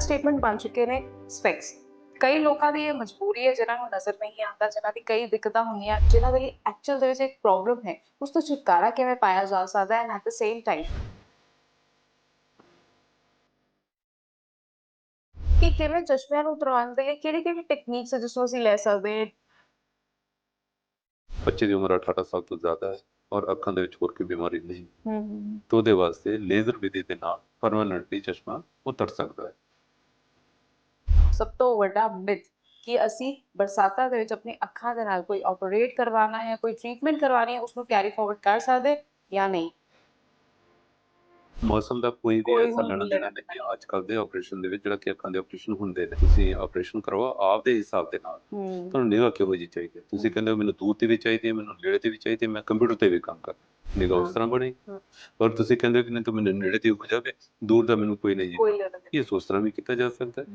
Style statement ਬਣ ਚੁੱਕੇ ਨੇ ਸਪੈਕਸ ਕਈ ਲੋਕਾਂ ਦੀ ਇਹ ਮਜਬੂਰੀ ਹੈ ਜਿਨ੍ਹਾਂ ਨੂੰ ਨਜ਼ਰ ਨਹੀਂ ਆਉਂਦਾ ਜਿਨ੍ਹਾਂ ਦੀ ਕਈ ਦਿੱਕਤਾਂ ਹੁੰਦੀਆਂ ਜਿਨ੍ਹਾਂ ਦੇ ਲਈ ਐਕਚੁਅਲ ਦੇ ਵਿੱਚ ਇੱਕ ਪ੍ਰੋਬਲਮ ਹੈ ਉਸ ਤੋਂ ਛੁਟਕਾਰਾ ਕਿਵੇਂ ਪਾਇਆ ਜਾ ਸਕਦਾ ਹੈ ਐਟ ਦ ਸੇਮ ਟਾਈਮ ਕਿ ਕਿਵੇਂ ਚਸ਼ਮਿਆਂ ਨੂੰ ਉਤਰਵਾਉਣ ਦੇ ਕਿਹੜੀ ਕਿਹੜੀ ਟੈਕਨੀਕਸ ਹੈ ਜਿਸ ਨੂੰ ਅਸੀਂ ਲੈ ਸਕਦੇ ਹਾਂ। ਬੱਚੇ ਦੀ ਉਮਰ 18 ਸਾਲ ਤੋਂ ਜ਼ਿਆਦਾ ਹੈ ਔਰ ਅੱਖਾਂ ਦੇ ਵਿੱਚ ਹੋਰ ਕੋਈ ਬਿਮਾਰੀ ਨਹੀਂ। ਹਮ ਤਾਂ ਉਹਦੇ ਵਾਸਤੇ ਲੇਜ਼ਰ ਵਿਧੀ ਦੇ ਨਾਲ ਪਰਮਾਨੈਂਟਲੀ ਚਸ਼ਮਾ ਉਤਰ ਸਕਦਾ ਹੈ। ਸਭ ਤੋਂ ਵੱਡਾ ਮਿਥ ਕਿ ਅਸੀਂ ਬਰਸਾਤਾਂ ਦੇ ਵਿੱਚ ਆਪਣੀ ਅੱਖਾਂ ਦੇ ਨਾਲ ਕੋਈ ਆਪਰੇਟ ਕਰਵਾਉਣਾ ਹੈ ਕੋਈ ਟ੍ਰੀਟਮੈਂਟ ਕਰਵਾਉਣੀ ਹੈ ਉਸ ਨੂੰ ਕੈਰੀ ਫਾਰਵਰਡ ਕਰ ਸਕਦੇ ਜਾਂ ਨਹੀਂ? ਮੌਸਮ ਦਾ ਕੋਈ ਵੀ ਹੁਣ ਲੈਣਾ ਦੇਣਾ ਨਹੀਂ ਅੱਜ ਕੱਲ ਦੇ ਆਪਰੇਸ਼ਨ ਦੇ ਵਿੱਚ ਜਿਹੜਾ ਕਿ ਅੱਖਾਂ ਦੇ ਆਪਰੇਸ਼ਨ ਹੁੰਦੇ ਨੇ ਤੁਸੀਂ ਆਪਰੇਸ਼ਨ ਕਰਵਾਓ ਆਪਦੇ ਹਿਸਾਬ ਦੇ ਨਾਲ। ਤੁਹਾਨੂੰ ਨਿਗਾਹ ਕਿਹੋ ਜਿਹੀ ਚਾਹੀਦੀ ਤੁਸੀਂ ਕਹਿੰਦੇ ਹੋ ਮੈਨੂੰ ਦੂਰ ਤੇ ਵੀ ਚਾਹੀਦੀ ਹੈ ਮੈਨੂੰ ਨੇੜੇ ਤੇ ਵੀ ਚਾਹੀਦੀ ਹੈ ਮੈਂ ਕੰਪਿਊਟਰ ਤੇ ਵੀ ਕੰਮ ਕਰ ਨਿਗਾਹ ਉਸ। ਤਰ੍ਹਾਂ ਬਣੀ। ਔਰ ਤੁਸੀਂ ਕਹਿੰਦੇ ਕਿ ਨਹੀਂ ਤਾਂ ਮੈਨੂੰ ਨੇੜੇ ਤੇ ਹੋ ਜਾਵੇ ਦੂਰ ਦਾ ਮੈਨੂੰ ਕੋਈ ਨਹੀਂ ਇਹ ਉਸ ਤਰ੍ਹਾਂ ਵੀ ਕੀਤਾ ਜਾ ਸਕਦਾ ਹੈ।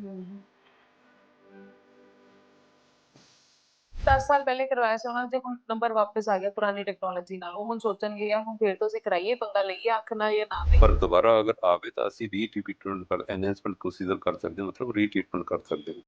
10 ਸਾਲ ਪਹਿਲੇ ਕਰਵਾਇਆ ਸੀ, ਉਹਨਾਂ ਦੇ ਹੁਣ ਨੰਬਰ ਵਾਪਸ ਆ ਗਿਆ ਪੁਰਾਣੀ ਟੈਕਨੋਲੋਜੀ ਨਾਲ। ਉਹ ਹੁਣ ਸੋਚਣਗੇ, ਯਾਰ, ਹੁਣ ਫਿਰ ਤੋਂ ਅਸੀਂ ਕਰਾਈਏ ਪੰਗਾ ਲਈਏ ਅੱਖ ਨਾਲ ਜਾਂ ਨਾ ਪਰ ਦੁਬਾਰਾ ਅਗਰ ਆਵੇ ਤਾਂ ਅਸੀਂ ਰੀਟ੍ਰੀਟਮੈਂਟ ਕਰ ਐਨਹੈਂਸਮੈਂਟ ਪ੍ਰੋਸੀਜਰ ਕਰ ਸਕਦੇ ਹਾਂ, ਮਤਲਬ ਰੀਟ੍ਰੀਟਮੈਂਟ ਕਰ ਸਕਦੇ ਹਾਂ।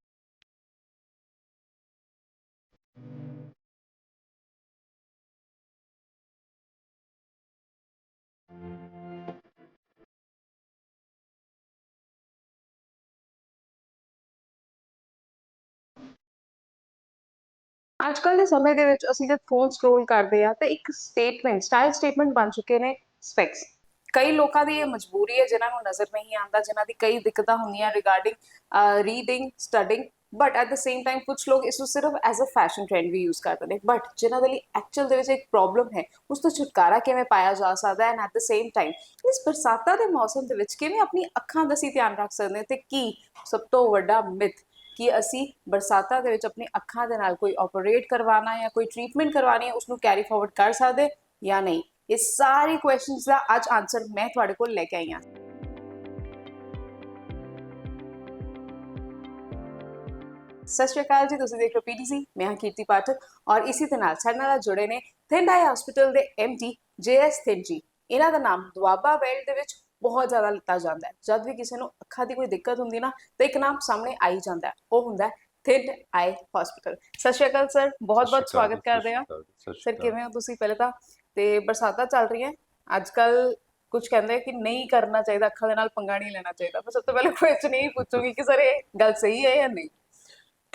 ਅੱਜ ਕੱਲ੍ਹ ਦੇ ਸਮੇਂ ਦੇ ਵਿੱਚ ਅਸੀਂ ਜਦ ਫੋਨ ਸਕਰੋਲ ਕਰਦੇ ਆ ਤਾਂ ਇੱਕ ਸਟੇਟਮੈਂਟ ਸਟਾਈਲ ਸਟੇਟਮੈਂਟ ਬਣ ਚੁੱਕੇ ਨੇ ਸਪੈਕਸ ਕਈ ਲੋਕਾਂ ਦੀ ਇਹ ਮਜਬੂਰੀ ਹੈ ਜਿਨ੍ਹਾਂ ਨੂੰ ਨਜ਼ਰ ਨਹੀਂ ਆਉਂਦਾ, ਜਿਨ੍ਹਾਂ ਦੀ ਕਈ ਦਿੱਕਤਾਂ ਹੁੰਦੀਆਂ regarding reading studying but at the same time ਕੁਝ ਲੋਕ ਇਸ ਨੂੰ ਸਿਰਫ ਐਜ਼ ਅ ਫੈਸ਼ਨ ਟ੍ਰੈਂਡ ਵੀ ਯੂਜ਼ ਕਰਦੇ ਨੇ। ਬਟ ਜਿਨ੍ਹਾਂ ਦੇ ਲਈ ਐਕਚੁਅਲ ਦੇ ਵਿੱਚ ਇੱਕ ਪ੍ਰੋਬਲਮ ਹੈ, ਉਸ ਤੋਂ ਛੁਟਕਾਰਾ ਕਿਵੇਂ ਪਾਇਆ ਜਾ ਸਕਦਾ ਹੈ? And at the same time ਇਸ ਬਰਸਾਤਾਂ ਦੇ ਮੌਸਮ ਦੇ ਵਿੱਚ ਕਿਵੇਂ ਆਪਣੀ ਅੱਖਾਂ ਦਾ ਅਸੀਂ ਧਿਆਨ ਰੱਖ ਸਕਦੇ ਹਾਂ ਤੇ ਕੀ ਸਭ ਤੋਂ ਵੱਡਾ ਮਿਥ ਕਿ ਅਸੀਂ ਬਰਸਾਤਾਂ ਦੇ ਵਿੱਚ ਆਪਣੀ ਅੱਖਾਂ ਦੇ ਨਾਲ ਕੋਈ ਆਪਰੇਟ ਕਰਵਾਉਣਾ ਜਾਂ ਕੋਈ ਟ੍ਰੀਟਮੈਂਟ ਕਰਵਾਉਣੀ ਹੈ ਉਸ ਨੂੰ ਕੈਰੀ ਫਾਰਵਰਡ ਕਰ ਸਕਦੇ ਜਾਂ ਨਹੀਂ? ਇਹ ਸਾਰੇ ਕੁਐਸਚਨਸ ਦਾ ਅੱਜ ਆਨਸਰ ਮੈਂ ਤੁਹਾਡੇ ਕੋਲ ਲੈ ਕੇ ਆਈ ਹਾਂ। ਸਤਿ ਸ਼੍ਰੀ ਅਕਾਲ ਜੀ, ਤੁਸੀਂ ਦੇਖ ਰਹੇ ਹੋ ਪੀਟੀਸੀ ਮੈਂ ਹਾਂ ਕੀਰਤੀ ਪਾਠਕ ਔਰ ਇਸੇ ਦੇ ਨਾਲ ਸਾਡੇ ਨਾਲ ਜੁੜੇ ਨੇ ਥਿੰਡਾਈ ਹਸਪੀਟਲ ਦੇ ਐਮਟੀ ਜੇਐਸ ਥਿੰਜੀ ਇਹਨਾਂ ਦਾ ਨਾਮ ਦੁਆਬਾ ਵੈਲਡ ਦੇ ਵਿੱਚ ਬਹੁਤ ਜ਼ਿਆਦਾ ਲਿੱਤਾ ਜਾਂਦਾ ਹੈ। ਜਦ ਵੀ ਕਿਸੇ ਨੂੰ ਅੱਖਾਂ ਦੀ ਕੋਈ ਦਿੱਕਤ ਹੁੰਦੀ ਨਾ ਤਾਂ ਇੱਕ ਨਾਮ ਸਾਹਮਣੇ ਆ ਹੀ ਜਾਂਦਾ ਹੈ। ਉਹ ਹੁੰਦਾ ਹੈ ਥਿੰਡ ਆਈ ਹਸਪੀਟਲ। ਸਤਿ ਸ਼੍ਰੀ ਅਕਾਲ ਸਰ ਬਹੁਤ ਬਹੁਤ ਸਵਾਗਤ ਕਰਦੇ ਹਾਂ। ਸਰ ਕਿਵੇਂ ਹੋ ਤੁਸੀਂ ਪਹਿਲੇ ਤਾਂ? ਤੇ ਬਰਸਾਤਾਂ ਚੱਲ ਰਹੀਆਂ। ਅੱਜ ਕੱਲ ਕੁਝ ਕਹਿੰਦੇ ਆ ਕਿ ਨਹੀਂ ਕਰਨਾ ਚਾਹੀਦਾ ਅੱਖਾਂ ਦੇ ਨਾਲ ਪੰਗਾ ਨਹੀਂ ਲੈਣਾ ਚਾਹੀਦਾ। ਮੈਂ ਸਭ ਤੋਂ ਪਹਿਲੇ ਕੁਐਸਚਨ ਇਹ ਪੁੱਛੂਗੀ ਕਿ ਸਰ ਇਹ ਗੱਲ ਸਹੀ ਹੈ ਜਾਂ ਨਹੀਂ?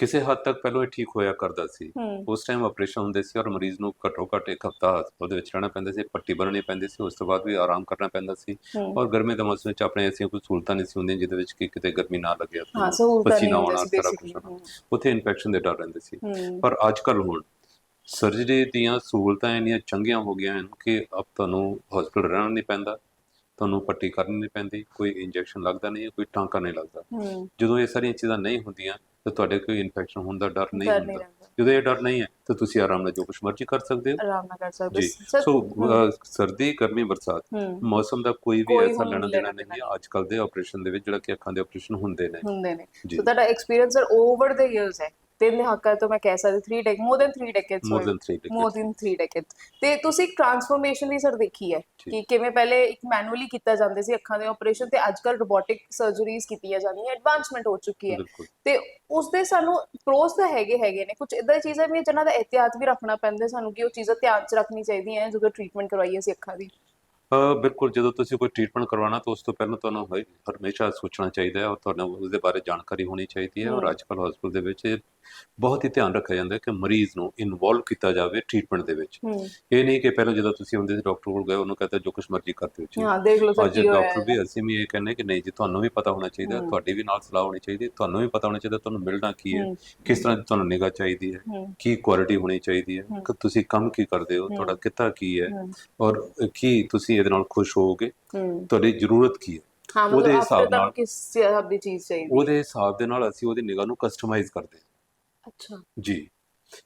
ਕਿਸੇ ਹੱਦ ਤੱਕ ਪਹਿਲਾਂ ਇਹ ਠੀਕ ਹੋਇਆ ਕਰਦਾ ਸੀ। ਉਸ ਟਾਈਮ ਆਪਰੇਸ਼ਨ ਹੁੰਦੇ ਸੀ ਔਰ ਮਰੀਜ਼ ਨੂੰ ਘੱਟੋ ਘੱਟ ਇੱਕ ਹਫਤਾ ਉਹਦੇ ਵਿੱਚ ਰਹਿਣਾ ਪੈਂਦਾ ਸੀ ਪੱਟੀ ਬੰਨਣੀ ਪੈਂਦੀ ਸੀ ਉਸ ਤੋਂ ਬਾਅਦ ਵੀ ਆਰਾਮ ਕਰਨਾ ਪੈਂਦਾ ਸੀ। ਔਰ ਗਰਮੀ ਦੇ ਮੌਸਮ ਵਿੱਚ ਆਪਣੇ ਐਸੀਆਂ ਕੋਈ ਸਹੂਲਤਾਂ ਨਹੀਂ ਸੀ ਹੁੰਦੀਆਂ ਜਿਹਦੇ ਵਿੱਚ ਕਿ ਕਿਤੇ ਗਰਮੀ ਨਾ ਲੱਗੇ ਪਸੀਨਾ ਆਉਣਾ ਸਾਰਾ ਕੁਝ। ਉੱਥੇ ਇਨਫੈਕਸ਼ਨ ਦੇ ਡਰ ਰਹਿੰਦੇ ਸੀ। ਪਰ ਅੱਜ ਕੱਲ ਹੁਣ ਸਰਜਰੀ ਦੀਆਂ ਸਹੂਲਤਾਂ ਇੰਨੀਆਂ ਚੰਗੀਆਂ ਹੋ ਗਈਆਂ ਹਨ ਕਿ ਅਬ ਤੁਹਾਨੂੰ ਹਸਪੀਟਲ ਰਹਿਣਾ ਨਹੀਂ ਪੈਂਦਾ। ਤੁਹਾਨੂੰ ਪੱਟੀ ਕਰਨੀ ਨਹੀਂ ਪੈਂਦੀ ਕੋਈ ਇੰਜੈਕਸ਼ਨ ਲੱਗਦਾ ਨਹੀਂ ਹੈ ਕੋਈ ਟਾਂਕਾ ਨਹੀਂ ਲੱਗਦਾ। ਹੂੰ। ਜਦੋਂ ਇਹ ਸਾਰੀਆਂ ਚੀਜ਼ਾਂ ਨਹੀਂ ਹੁੰਦੀਆਂ ਤਾਂ ਤੁਹਾਡੇ ਕੋਈ ਇਨਫੈਕਸ਼ਨ ਹੋਣ ਦਾ ਡਰ ਨਹੀਂ ਹੁੰਦਾ। ਜਦੋਂ ਇਹ ਡਰ ਨਹੀਂ ਹੈ ਤਾਂ ਤੁਸੀਂ ਆਰਾਮ ਨਾਲ ਜੋ ਕੁਝ ਮਰਜ਼ੀ ਕਰ ਸਕਦੇ ਹੋ। ਆਰਾਮ ਨਾਲ ਕਰ ਸਕਦੇ ਸਰ ਸੋ ਸਰਦੀ ਗਰਮੀ ਬਰਸਾਤ ਹੂੰ। ਮੌਸਮ ਦਾ ਕੋਈ ਵੀ ਐਸਾ ਲੈਣਾ ਦੇਣਾ ਨਹੀਂ ਹੈ। ਅੱਜ ਕੱਲ ਦੇ ਆਪਰੇਸ਼ਨ ਦੇ ਵਿੱਚ ਜਿਹੜਾ ਕਿ ਅੱਖਾਂ ਦੇ ਆਪਰੇਸ਼ਨ ਹੁੰਦੇ ਨੇ। ਹੁੰਦੇ ਨੇ। ਸੋ ਤੁਹਾਡਾ experience sir over the years ਹੈ। ਤਿੰਨ ਦਹਾਕਾ ਤੋਂ ਮੈਂ ਕਹਿ ਸਕਦੀ 3 deck more than 3 decades more than 3 more than 3 decades ਤੇ ਤੁਸੀਂ ਟਰਾਂਸਫਰਮੇਸ਼ਨ ਵੀ ਸਰ ਦੇਖੀ ਹੈ। ਕਿ ਕਿਵੇਂ ਪਹਿਲੇ ਇੱਕ ਮੈਨੂਅਲੀ ਕੀਤਾ ਜਾਂਦੇ ਸੀ ਅੱਖਾਂ ਦੇ ਆਪਰੇਸ਼ਨ ਤੇ ਅੱਜਕੱਲ ਰੋਬੋਟਿਕ ਸਰਜਰੀਜ਼ ਕੀਤੀਆਂ ਜਾਂਦੀਆਂ ਐਡਵਾਂਸਮੈਂਟ ਹੋ ਚੁੱਕੀ ਹੈ। ਬਿਲਕੁਲ। ਤੇ ਉਸ ਦੇ ਸਾਨੂੰ ਪ੍ਰੋਸ ਤਾਂ ਹੈਗੇ ਹੈਗੇ ਨੇ। ਕੁਝ ਇਦਾਂ ਦੀ ਚੀਜ਼ਾਂ ਵੀ ਜਿਨ੍ਹਾਂ ਦਾ ਇhtiyat ਵੀ ਰੱਖਣਾ ਪੈਂਦਾ ਸਾਨੂੰ ਕਿ ਉਹ ਚੀਜ਼ਾਂ ਧਿਆਨ 'ਚ ਰੱਖਣੀ ਚਾਹੀਦੀਆਂ ਹੈ ਜਦੋਂ ਟ੍ਰੀਟਮੈਂਟ ਕਰਵਾਈਏ ਅਸੀਂ ਅੱਖਾਂ ਦੀ। ਬਿਲਕੁਲ ਜਦੋਂ ਤੁਸੀਂ ਕੋਈ ਟ੍ਰੀਟਮੈਂਟ ਕਰਵਾਉਣਾ ਤਾਂ ਉਸ ਤੋਂ ਪਹਿਲਾਂ ਤੁਹਾਨੂੰ ਹਮੇਸ਼ਾ ਸੋਚਣਾ ਚਾਹੀਦਾ ਹੈ ਔਰ ਤੁਹਾਨੂੰ ਉਸ ਦੇ ਬਾਰੇ ਜਾਣਕਾਰੀ ਹੋਣੀ ਚਾਹੀਦੀ ਹੈ ਔਰ ਹਮ। ਅੱਜ ਕੱਲ੍ਹ ਹਸਪਤਾਲ ਦੇ ਵਿੱਚ ਬਹੁਤ ਹੀ ਧਿਆਨ ਰੱਖਿਆ ਜਾਂਦਾ ਹੈ ਕਿ ਮਰੀਜ਼ ਨੂੰ ਇਨਵੋਲਵ ਕੀਤਾ ਜਾਵੇ ਟ੍ਰੀਟਮੈਂਟ ਦੇ ਵਿੱਚ ਇਹ ਨਹੀਂ ਕਿ ਪਹਿਲਾਂ ਜਦੋਂ ਤੁਸੀਂ ਹੁੰਦੇ ਸੀ ਡਾਕਟਰ ਕੋਲ ਗਏ ਉਹਨੂੰ ਕਹਿੰਦਾ ਜੋ ਕੁਝ ਮਰਜ਼ੀ ਕਰਦੇ ਹੋ ਜੀ ਹਾਂ ਦੇਖ ਲਓ ਕੀ ਹੋਇਆ ਡਾਕਟਰ। ਵੀ ਅਸੀਂ ਵੀ ਇਹ ਕਹਿੰਦੇ ਕਿ ਨਹੀਂ ਜੀ ਤੁਹਾਨੂੰ ਵੀ ਪਤਾ ਹੋਣਾ ਚਾਹੀਦਾ। ਤੁਹਾਡੀ ਵੀ ਨਾਲ ਸਲਾਹ ਹੋਣੀ ਚਾਹੀਦੀ ਹੈ ਤੁਹਾਨੂੰ ਵੀ ਪਤਾ ਹੋਣਾ ਚਾਹੀਦਾ ਤੁਹਾਨੂੰ ਮਿਲਣਾ ਕੀ ਹੈ ਕਿਸ ਤਰ੍ਹਾਂ ਦੀ ਤੁਹਾਨੂੰ ਨਿਗਾਹ ਚਾਹੀਦੀ ਹੈ ਕੀ ਕੁਆਲਿਟੀ ਹੋਣੀ ਚਾਹੀਦੀ ਹੈ। ਕਿ ਤੁਸੀਂ ਕੰਮ ਕੀ ਕਰਦੇ ਹੋ। ਤੁਹਾਡਾ ਕਿੱਤਾ ਕੀ ਹੂੰ ਔਰ ਕੀ ਤੁਸੀਂ ਇਹਦੇ ਨਾਲ ਖੁਸ਼ ਹੋਵੋਗੇ ਹੂੰ। ਤੁਹਾਡੀ ਜ਼ਰੂਰਤ ਕੀ ਹੈ? ਹਾਂ ਉਹਦੇ ਹਿਸਾਬ ਨਾਲ- ਕਿਸ ਹਿਸਾਬ ਦੀ ਚੀਜ਼ ਚਾਹੀਦੀ ਉਹਦੇ ਹਿਸਾਬ ਦੇ ਨਾਲ ਅਸੀਂ ਉਹਦੀ ਨਿਗਾਹ ਨੂੰ ਕਸਟਮਾਈਜ਼ ਕਰਦੇ ਹਾਂ। ਅੱਛਾ। ਜੀ।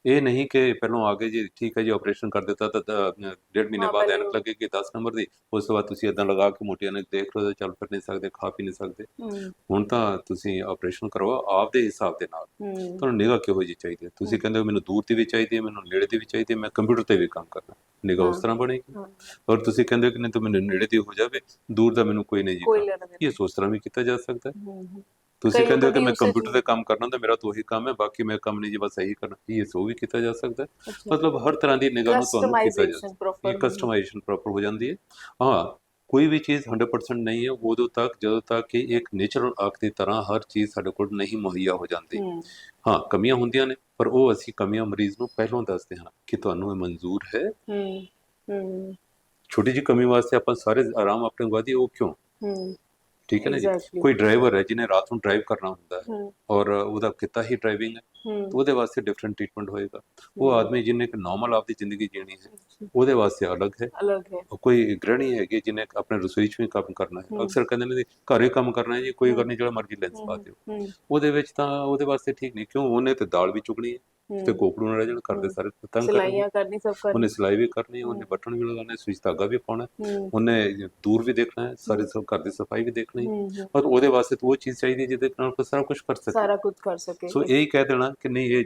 ਇਹ ਨਹੀਂ ਕਿ ਪਹਿਲਾਂ ਆ ਕੇ ਜੀ ਠੀਕ ਹੈ ਜੀ ਆਪਰੇਸ਼ਨ ਕਰ ਦਿੱਤਾ ਤਾਂ ਡੇਢ ਮਹੀਨੇ ਹਾਂ, ਬਾਅਦ ਪਹਿਲਾਂ- ਐਨਕ ਲੱਗੇਗੀ 10 ਨੰਬਰ ਦੀ ਉਸ ਤੋਂ ਬਾਅਦ ਤੁਸੀਂ ਇਦਾਂ ਲਗਾ ਕੇ ਮੋਟੀਆਂ ਨੇ ਦੇਖ ਲਓ ਚੱਲ ਫਿਰ ਨਹੀਂ ਸਕਦੇ ਖਾ ਪੀ ਨਹੀਂ ਸਕਦੇ। ਹੂੰ। ਹੁਣ ਤਾਂ ਤੁਸੀਂ ਆਪਰੇਸ਼ਨ ਕਰਵਾਓ ਆਪਦੇ ਹਿਸਾਬ ਦੇ ਨਾਲ। ਹੂੰ। ਤੁਹਾਨੂੰ ਨਿਗਾਹ ਕਿਹੋ ਜਿਹੀ ਚਾਹੀਦੀ ਹੈ? ਤੁਸੀਂ ਕਹਿੰਦੇ ਹੋ ਮੈਨੂੰ ਦੂਰ ਤੇ ਵੀ ਚਾਹੀਦੀ ਹੈ ਮੈਨੂੰ ਨੇੜੇ ਤੇ ਵੀ ਚਾਹੀਦੀ ਹੈ ਮੈਂ ਕੰਪਿਊਟਰ ਤੇ ਵੀ ਕੰਮ ਕਰਨਾ। ਨਿਗਾਹ ਉਸ ਹਾਂ। ਤਰ੍ਹਾਂ ਬਣੇਗੀ। ਹਾਂ। ਔਰ ਤੁਸੀਂ ਕਹਿੰਦੇ ਹੋ ਕਿ ਨਹੀਂ ਤਾਂ ਮੈਨੂੰ ਨੇੜੇ ਤੇ ਹੋ ਜਾਵੇ ਦੂਰ ਦਾ ਮੈਨੂੰ ਕੋਈ ਨਹੀਂ ਜੀ ਕੋਈ ਕਰਨਾ। ਲੈਣਾ ਦੇਣਾ ਇਹ ਉਸ ਤਰ੍ਹਾਂ ਵੀ ਕੀਤਾ ਜਾ ਸਕਦਾ ਹੈ। ਹੂੰ ਹੂੰ। ਤੁਸੀਂ ਕਹਿੰਦੇ ਹੋ ਕਿ ਮੈਂ ਕੰਪਿਊਟਰ ਤੇ ਕੰਮ ਕਰਨਾ ਤਾਂ ਮੇਰਾ ਤਾਂ ਉਹੀ ਕੰਮ ਹੈ ਬਾਕੀ ਮੈਂ ਕੰਮ ਨਹੀਂ ਜੀ ਬਸ ਇਹੀ ਕਰਨਾ ਇਹ ਸੋ ਵੀ ਕੀਤਾ ਜਾ ਸਕਦਾ ਮਤਲਬ ਹਰ ਤਰ੍ਹਾਂ ਦੀ ਨਿਗਾਹ ਨੂੰ ਤੁਹਾਨੂੰ ਕੀਤਾ ਜਾ ਪ੍ਰੋਪਰ ਇਹ ਕਸਟਮਾਈਜ਼ੇਸ਼ਨ ਪ੍ਰੋਪਰ ਹੋ ਜਾਂਦੀ ਹੈ। ਹਾਂ ਕੋਈ ਵੀ ਚੀਜ਼ 100% ਨਹੀਂ ਹੈ ਉਦੋਂ ਤੱਕ ਜਦੋਂ ਤੱਕ ਕਿ ਇੱਕ ਨੇਚਰਲ ਆਰਟ ਦੀ ਤਰ੍ਹਾਂ ਹਰ ਚੀਜ਼ ਸਾਡੇ ਕੋਲ ਨਹੀਂ ਮੁਹੱਈਆ ਹੋ ਜਾਂਦੀ। ਹਾਂ। ਕਮੀਆਂ ਹੁੰਦੀਆਂ ਨੇ ਪਰ ਉਹ ਅਸੀਂ ਕਮੀਆਂ ਮਰੀਜ਼ ਨੂੰ ਪਹਿਲਾਂ ਦੱਸਦੇ ਹਾਂ ਕਿ ਤੁਹਾਨੂੰ ਇਹ ਮਨਜ਼ੂਰ ਹੈ। ਹੂੰ ਹੂੰ। ਛੋਟੀ ਜਿਹੀ ਕਮੀ ਵਾਸਤੇ ਆਪਾਂ ਸਾਰੇ ਆਰਾਮ ਆਪਣੇ ਗਵਾ ਦਈਏ ਉਹ ਕਿਉਂ? ਹੂੰ। ਠੀਕ ਹੈ ਨਾ ਜੀ? Exactly. ਕੋਈ ਡਰਾਈਵਰ ਹੈ ਜਿਹਨੇ ਰਾਤ ਨੂੰ ਡਰਾਈਵ ਕਰਨਾ ਹੁੰਦਾ ਹੈ ਹੂੰ। ਔਰ ਉਹਦਾ ਕਿੱਤਾ ਹੀ ਡਰਾਈਵਿੰਗ ਹੈ ਹੂੰ। ਉਹਦੇ ਵਾਸਤੇ ਡਿਫਰੈਂਟ ਟ੍ਰੀਟਮੈਂਟ ਹੋਏਗਾ। ਉਹ ਆਦਮੀ ਜਿਹਨੇ ਇੱਕ ਨਾਰਮਲ ਆਪਦੀ ਜ਼ਿੰਦਗੀ ਜੀਣੀ ਹੈ ਉਹਦੇ ਵਾਸਤੇ ਅਲੱਗ ਹੈ। ਅਲੱਗ ਹੈ। ਉਹ ਕੋਈ ਗ੍ਰਹਿਣੀ ਹੈਗੀ ਜਿਹਨੇ ਆਪਣੇ ਰਸੋਈ 'ਚ ਵੀ ਕੰਮ ਕਰਨਾ ਹੈ। ਹਮ। ਅਕਸਰ ਕਹਿੰਦੇ ਨੇ ਘਰੇ ਕੰਮ ਕਰਨਾ ਹੈ ਜੀ ਕੋਈ ਗੱਲ ਨਹੀਂ ਜਿਹੜਾ ਮਰਜ਼ੀ ਲੈਂਸ ਪਾ ਦਿਓ। ਹੂੰ। ਉਹਦੇ ਵਿੱਚ ਤਾਂ ਉਹਦੇ ਵਾਸਤੇ ਠੀਕ ਨਹੀਂ ਕਿਉਂ? ਉਹਨੇ ਤੇ ਦਾਲ ਵੀ ਚੁਗਣੀ ਹੈ। ਤੇ ਹੂੰ। ਕੋਕੜੂ ਨਾਲ ਜਾਣ ਕਰਦੇ। ਸਾਰੇ ਤੰਗ ਸਿਲਾਈਆਂ ਕਰਨੀ ਸਭ ਕਰਨੀ ਉਹਨੇ ਸਿਲਾਈ ਵੀ ਕਰਨੀ ਹੈ। ਉਹਨੇ। ਬਟਨ ਵੀ ਲਗਾਉਣੇ ਸਵਿਚ ਧਾਗਾ ਵੀ ਪਾਉਣਾ ਹੈ, ਹੂੰ ਉਹਨੇ ਦੂਰ ਵੀ ਦੇਖਣਾ ਹੈ ਸਾਰੇ ਸਭ ਘਰ ਦੀ ਸਫ਼ਾਈ ਵੀ ਦੇਖਣੀ ਹੈ। ਹੂੰ ਹੂੰ। ਔਰ ਉਹਦੇ ਵਾਸਤੇ ਤਾਂ ਉਹ ਚੀਜ਼ ਚਾਹੀਦੀ ਹੈ ਜਿਹਦੇ ਨਾਲ ਉਹ ਸਾਰਾ ਕੁਝ ਕਰ ਸਕੇ। ਸਾਰਾ ਕੁਝ ਕਰ ਸਕੇ। ਸੋ ਇਹੀ ਕਹਿ ਦੇਣਾ ਕਿ ਨਹੀਂ ਇਹ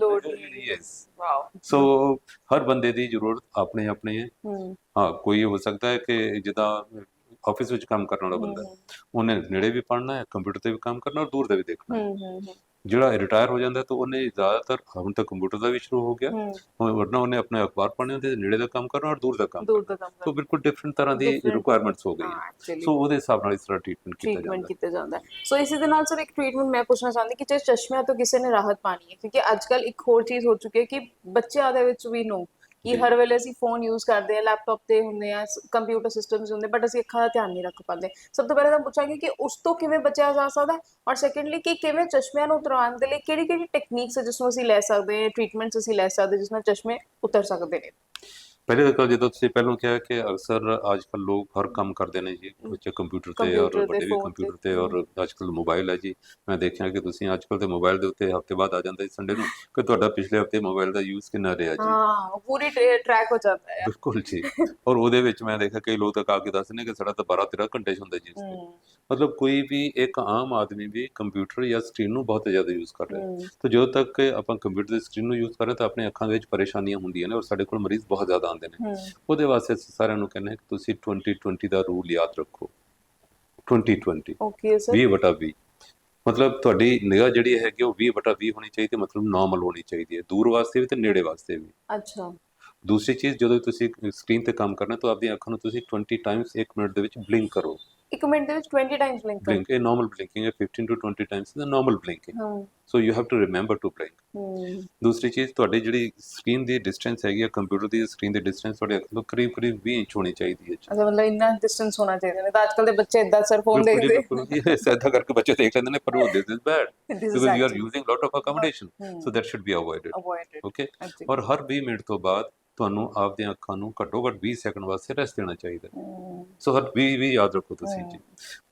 ਲੋੜ ਨਹੀਂ ਹੈ। ਵਾਓ। ਸੋ ਹਰ ਬੰਦੇ ਦੀ ਜ਼ਰੂਰਤ ਆਪਣੇ ਆਪਣੇ ਹੈ। ਹੂੰ। ਹਾਂ ਕੋਈ ਹੋ ਸਕਦਾ ਹੈ ਕਿ ਜਿੱਦਾਂ ਆਫਿਸ ਵਿੱਚ ਕੰਮ ਕਰਨ ਵਾਲਾ ਬੰਦਾ ਹੈ, ਉਹਨੇ ਨੇੜੇ ਵੀ ਪੜ੍ਹਨਾ ਹੈ ਕੰਪਿਊਟਰ ਤੇ ਵੀ ਕੰਮ ਕਰਨਾ ਔਰ ਦੂਰ ਦਾ ਵੀ ਦੇਖਣਾ ਹੈ ਹੂੰ ਹੂੰ। ਜਿਹੜਾ ਰਿਟਾਇਰ ਹੋ ਜਾਂਦਾ ਤਾਂ ਉਹਨੇ ਜ਼ਿਆਦਾਤਰ ਹੁਣ ਤਾਂ ਕੰਪਿਊਟਰ ਦਾ ਵੀ ਸ਼ੁਰੂ ਹੋ ਗਿਆ। ਵਰਨਾ ਉਹਨੇ ਆਪਣੇ ਅਖਬਾਰ ਪੜ੍ਹਨੇ ਹੁੰਦੇ ਨੇੜੇ ਦਾ ਕੰਮ ਕਰਨਾ ਔਰ ਦੂਰ ਦਾ ਕੰਮ ਦੂਰ ਦਾ ਕੰਮ ਸੋ ਬਿਲਕੁਲ ਡਿਫਰੈਂਟ ਤਰ੍ਹਾਂ ਦੀ ਰਿਕੁਆਇਰਮੈਂਟਸ ਹੋ ਗਈ ਸੋ ਉਹਦੇ ਹਿਸਾਬ ਨਾਲ ਇਸ ਤਰ੍ਹਾਂ ਟ੍ਰੀਟਮੈਂਟ ਕੀਤਾ ਟ੍ਰੀਟਮੈਂਟ ਜਾਂਦਾ ਕੀਤਾ ਜਾਂਦਾ ਸੋ ਇਸੇ ਦੇ ਨਾਲ ਸਰ ਇੱਕ ਟ੍ਰੀਟਮੈਂਟ ਮੈਂ ਪੁੱਛਣਾ ਚਾਹੁੰਦੀ ਕਿ ਜੇ ਚਸ਼ਮਿਆਂ ਤੋਂ ਕਿਸੇ ਨੇ ਰਾਹਤ ਪਾਣੀ ਹੈ ਕਿਉਂਕਿ ਅੱਜ ਕੱਲ ਇੱਕ ਹੋਰ ਚੀਜ਼ ਹੋ ਚੁੱਕੀ ਹੈ ਕਿ ਬੱਚਿਆਂ ਦੇ ਵਿੱਚ ਵੀ ਨੋ ਕਿ। ਹਰ ਵੇਲੇ ਅਸੀਂ ਫੋਨ ਯੂਜ਼ ਕਰਦੇ ਆ ਲੈਪਟਾਪ ਤੇ ਹੁੰਦੇ ਆ ਕੰਪਿਊਟਰ ਸਿਸਟਮਸ ਹੁੰਦੇ ਬਟ ਅਸੀਂ ਅੱਖਾਂ ਦਾ ਧਿਆਨ ਨਹੀਂ ਰੱਖ ਪਾਉਂਦੇ ਸਭ ਤੋਂ ਪਹਿਲਾਂ ਤਾਂ ਪੁੱਛਾਂਗੇ ਕਿ ਉਸ ਤੋਂ ਕਿਵੇਂ ਬਚਿਆ ਜਾ ਸਕਦਾ ਔਰ ਸੈਕੰਡਲੀ ਕਿ ਕਿਵੇਂ ਚਸ਼ਮਿਆਂ ਨੂੰ ਉਤਰਾਉਣ ਦੇ ਲਈ ਕਿਹੜੀ ਕਿਹੜੀ ਟੈਕਨੀਕਸ ਜਿਸ ਨੂੰ ਅਸੀਂ ਲੈ ਸਕਦੇ ਹਾਂ ਟ੍ਰੀਟਮੈਂਟਸ ਅਸੀਂ ਲੈ ਸਕਦੇ ਜਿਸ ਨਾਲ ਚਸ਼ਮੇ ਉਤਰ ਸਕਦੇ ਨੇ ਪਹਿਲੇ ਤਾਂ ਜਦੋਂ ਤੁਸੀਂ ਪਹਿਲਾਂ ਕਿਹਾ ਕਿ ਅਕਸਰ ਅੱਜ ਕੱਲ ਲੋਕ ਹਰ ਕੰਮ ਕਰਦੇ ਨੇ ਜੀ ਬੱਚੇ ਕੰਪਿਊਟਰ ਤੇ ਔਰ ਕੰਪਿਊਟਰ ਤੇ, ਵੱਡੇ ਵੀ ਕੰਪਿਊਟਰ ਤੇ। ਤੇ ਔਰ ਅੱਜ ਕੱਲ ਮੋਬਾਈਲ ਹੈ ਜੀ ਮੈਂ ਦੇਖਿਆ ਕਿ ਤੁਸੀਂ ਅੱਜ ਕੱਲ ਦੇ ਮੋਬਾਈਲ ਦੇ ਉੱਤੇ ਹਫ਼ਤੇ ਬਾਅਦ ਆ ਜਾਂਦਾ ਸੰਡੇ ਨੂੰ ਕਿ ਤੁਹਾਡਾ ਪਿਛਲੇ ਹਫ਼ਤੇ ਮੋਬਾਈਲ ਦਾ ਯੂਜ਼ ਕਿੰਨਾ ਰਿਹਾ ਜੀ ਹਾਂ ਉਹ ਪੂਰੀ ਟਰੈਕ ਹੋ ਜਾਂਦਾ ਹੈ ਬਿਲਕੁਲ ਜੀ ਔਰ ਉਹਦੇ ਵਿੱਚ ਮੈਂ ਦੇਖਿਆ ਕਈ ਲੋਕ ਤਾਂ ਆ ਕੇ ਦੱਸਦੇ ਨੇ ਕਿ ਸਾਡਾ ਤਾਂ 12 13 ਘੰਟੇ 'ਚ ਹੁੰਦਾ ਜੀ ਇਸ ਤੇ। ਮਤਲਬ ਕੋਈ ਵੀ ਇੱਕ ਆਮ ਆਦਮੀ ਵੀ ਕੰਪਿਊਟਰ ਜਾਂ ਸਕਰੀਨ ਨੂੰ ਬਹੁਤ ਜ਼ਿਆਦਾ ਯੂਜ਼ ਕਰ ਰਿਹਾ ਹੈ। ਤਾਂ ਜਦੋਂ ਤੱਕ ਆਪਾਂ ਕੰਪਿਊਟਰ ਦੀ ਸਕਰੀਨ ਨੂੰ ਯੂਜ਼ ਕਰ ਰਹੇ ਤਾਂ ਆਪਣੀ ਅੱਖਾਂ ਦੇ ਵਿੱਚ ਪਰੇਸ਼ਾਨੀਆਂ ਹੁੰਦੀਆਂ ਨੇ ਔਰ ਸਾਡੇ ਕੋਲ ਮਰੀਜ਼ ਬਹੁਤ ਜ਼ਿਆਦਾ ਆਉਂਦੇ ਨੇ। ਉਹਦੇ ਵਾਸਤੇ ਅਸੀਂ ਸਾਰਿਆਂ ਨੂੰ ਕਹਿੰਦੇ ਹਾਂ ਕਿ ਤੁਸੀਂ 2020 ਦਾ ਰੂਲ ਯਾਦ ਰੱਖੋ। 2020 ਓਕੇ ਸਰ 20 ਵਟਾ 20 ਮਤਲਬ ਤੁਹਾਡੀ ਨਿਗਾਹ ਜਿਹੜੀ ਹੈਗੀ ਉਹ 20 ਵਟਾ 20 ਹੋਣੀ ਚਾਹੀਦੀ ਹੈ, ਮਤਲਬ ਨਾਰਮਲ ਹੋਣੀ ਚਾਹੀਦੀ ਹੈ। ਦੂਰ ਵਾਸਤੇ ਵੀ ਤੇ ਨੇੜੇ ਵਾਸਤੇ ਵੀ। ਅੱਛਾ। ਦੂਸਰੀ ਚੀਜ਼ ਜਦੋਂ ਤੁਸੀਂ ਸਕਰੀਨ ਤੇ ਕੰਮ ਕਰਨਾ ਤਾਂ ਆਪਣੀਆਂ ਅੱਖਾਂ ਨੂੰ ਤੁਸੀਂ 20 ਟਾਈਮਸ 1 ਮਿੰਟ ਦੇ ਵਿੱਚ ਬਲਿੰਕ ਕਰੋ। ਇੱਕ ਮਿੰਟ ਦੇ ਵਿੱਚ 20 ਟਾਈਮਸ ਬਲਿੰਕ ਕਰ। ਬਲਿੰਕ ਇਹ ਨਾਰਮਲ ਬਲਿੰਕਿੰਗ ਹੈ 15 to 20 times is normal blinking ਹਾਂ। So you have to remember to blink hmm. ਦੂਸਰੀ ਚੀਜ਼ ਤੁਹਾਡੀ ਜਿਹੜੀ ਸਕਰੀਨ ਦੀ ਡਿਸਟੈਂਸ ਹੈਗੀ ਹੈ ਕੰਪਿਊਟਰ ਦੀ ਸਕਰੀਨ ਦੀ ਡਿਸਟੈਂਸ ਤੁਹਾਡੇ ਅੱਖ ਤੋਂ ਕਰੀਬ ਕਰੀਬ 20 ਇੰਚ ਹੋਣੀ ਚਾਹੀਦੀ ਹੈ ਜੀ। ਅੱਛਾ ਮਤਲਬ ਇੰਨਾ ਡਿਸਟੈਂਸ ਹੋਣਾ ਚਾਹੀਦਾ ਨਹੀਂ ਤਾਂ ਅੱਜਕੱਲ ਦੇ ਬੱਚੇ ਇਦਾਂ ਸਰ ਫੋਨ ਬਿਲਕੁਲ ਜੀ, ਦੇਖਦੇ। ਬਿਲਕੁਲ ਇਹ ਸੈਦਾ ਕਰਕੇ ਬੱਚੇ ਦੇਖ ਲੈਂਦੇ ਨੇ ਪਰ ਉਹ this is bad This is because you are actually- using lot of accommodation hmm. So that should be avoided avoided okay ਔਰ ਹਰ 20 ਮਿੰਟ ਤੋਂ ਬਾਅਦ ਤੁਹਾਨੂੰ ਆਪਦੀਆਂ ਅੱਖਾਂ ਨੂੰ ਘੱਟੋ ਘੱਟ 20 ਸੈਕਿੰਡ ਵਾਸਤੇ ਰੈਸਟ ਦੇਣਾ ਚਾਹੀਦਾ। ਸੋ ਹਰ 20 ਵੀ ਯਾਦ ਰੱਖੋ ਤੁਸੀਂ ਜੀ।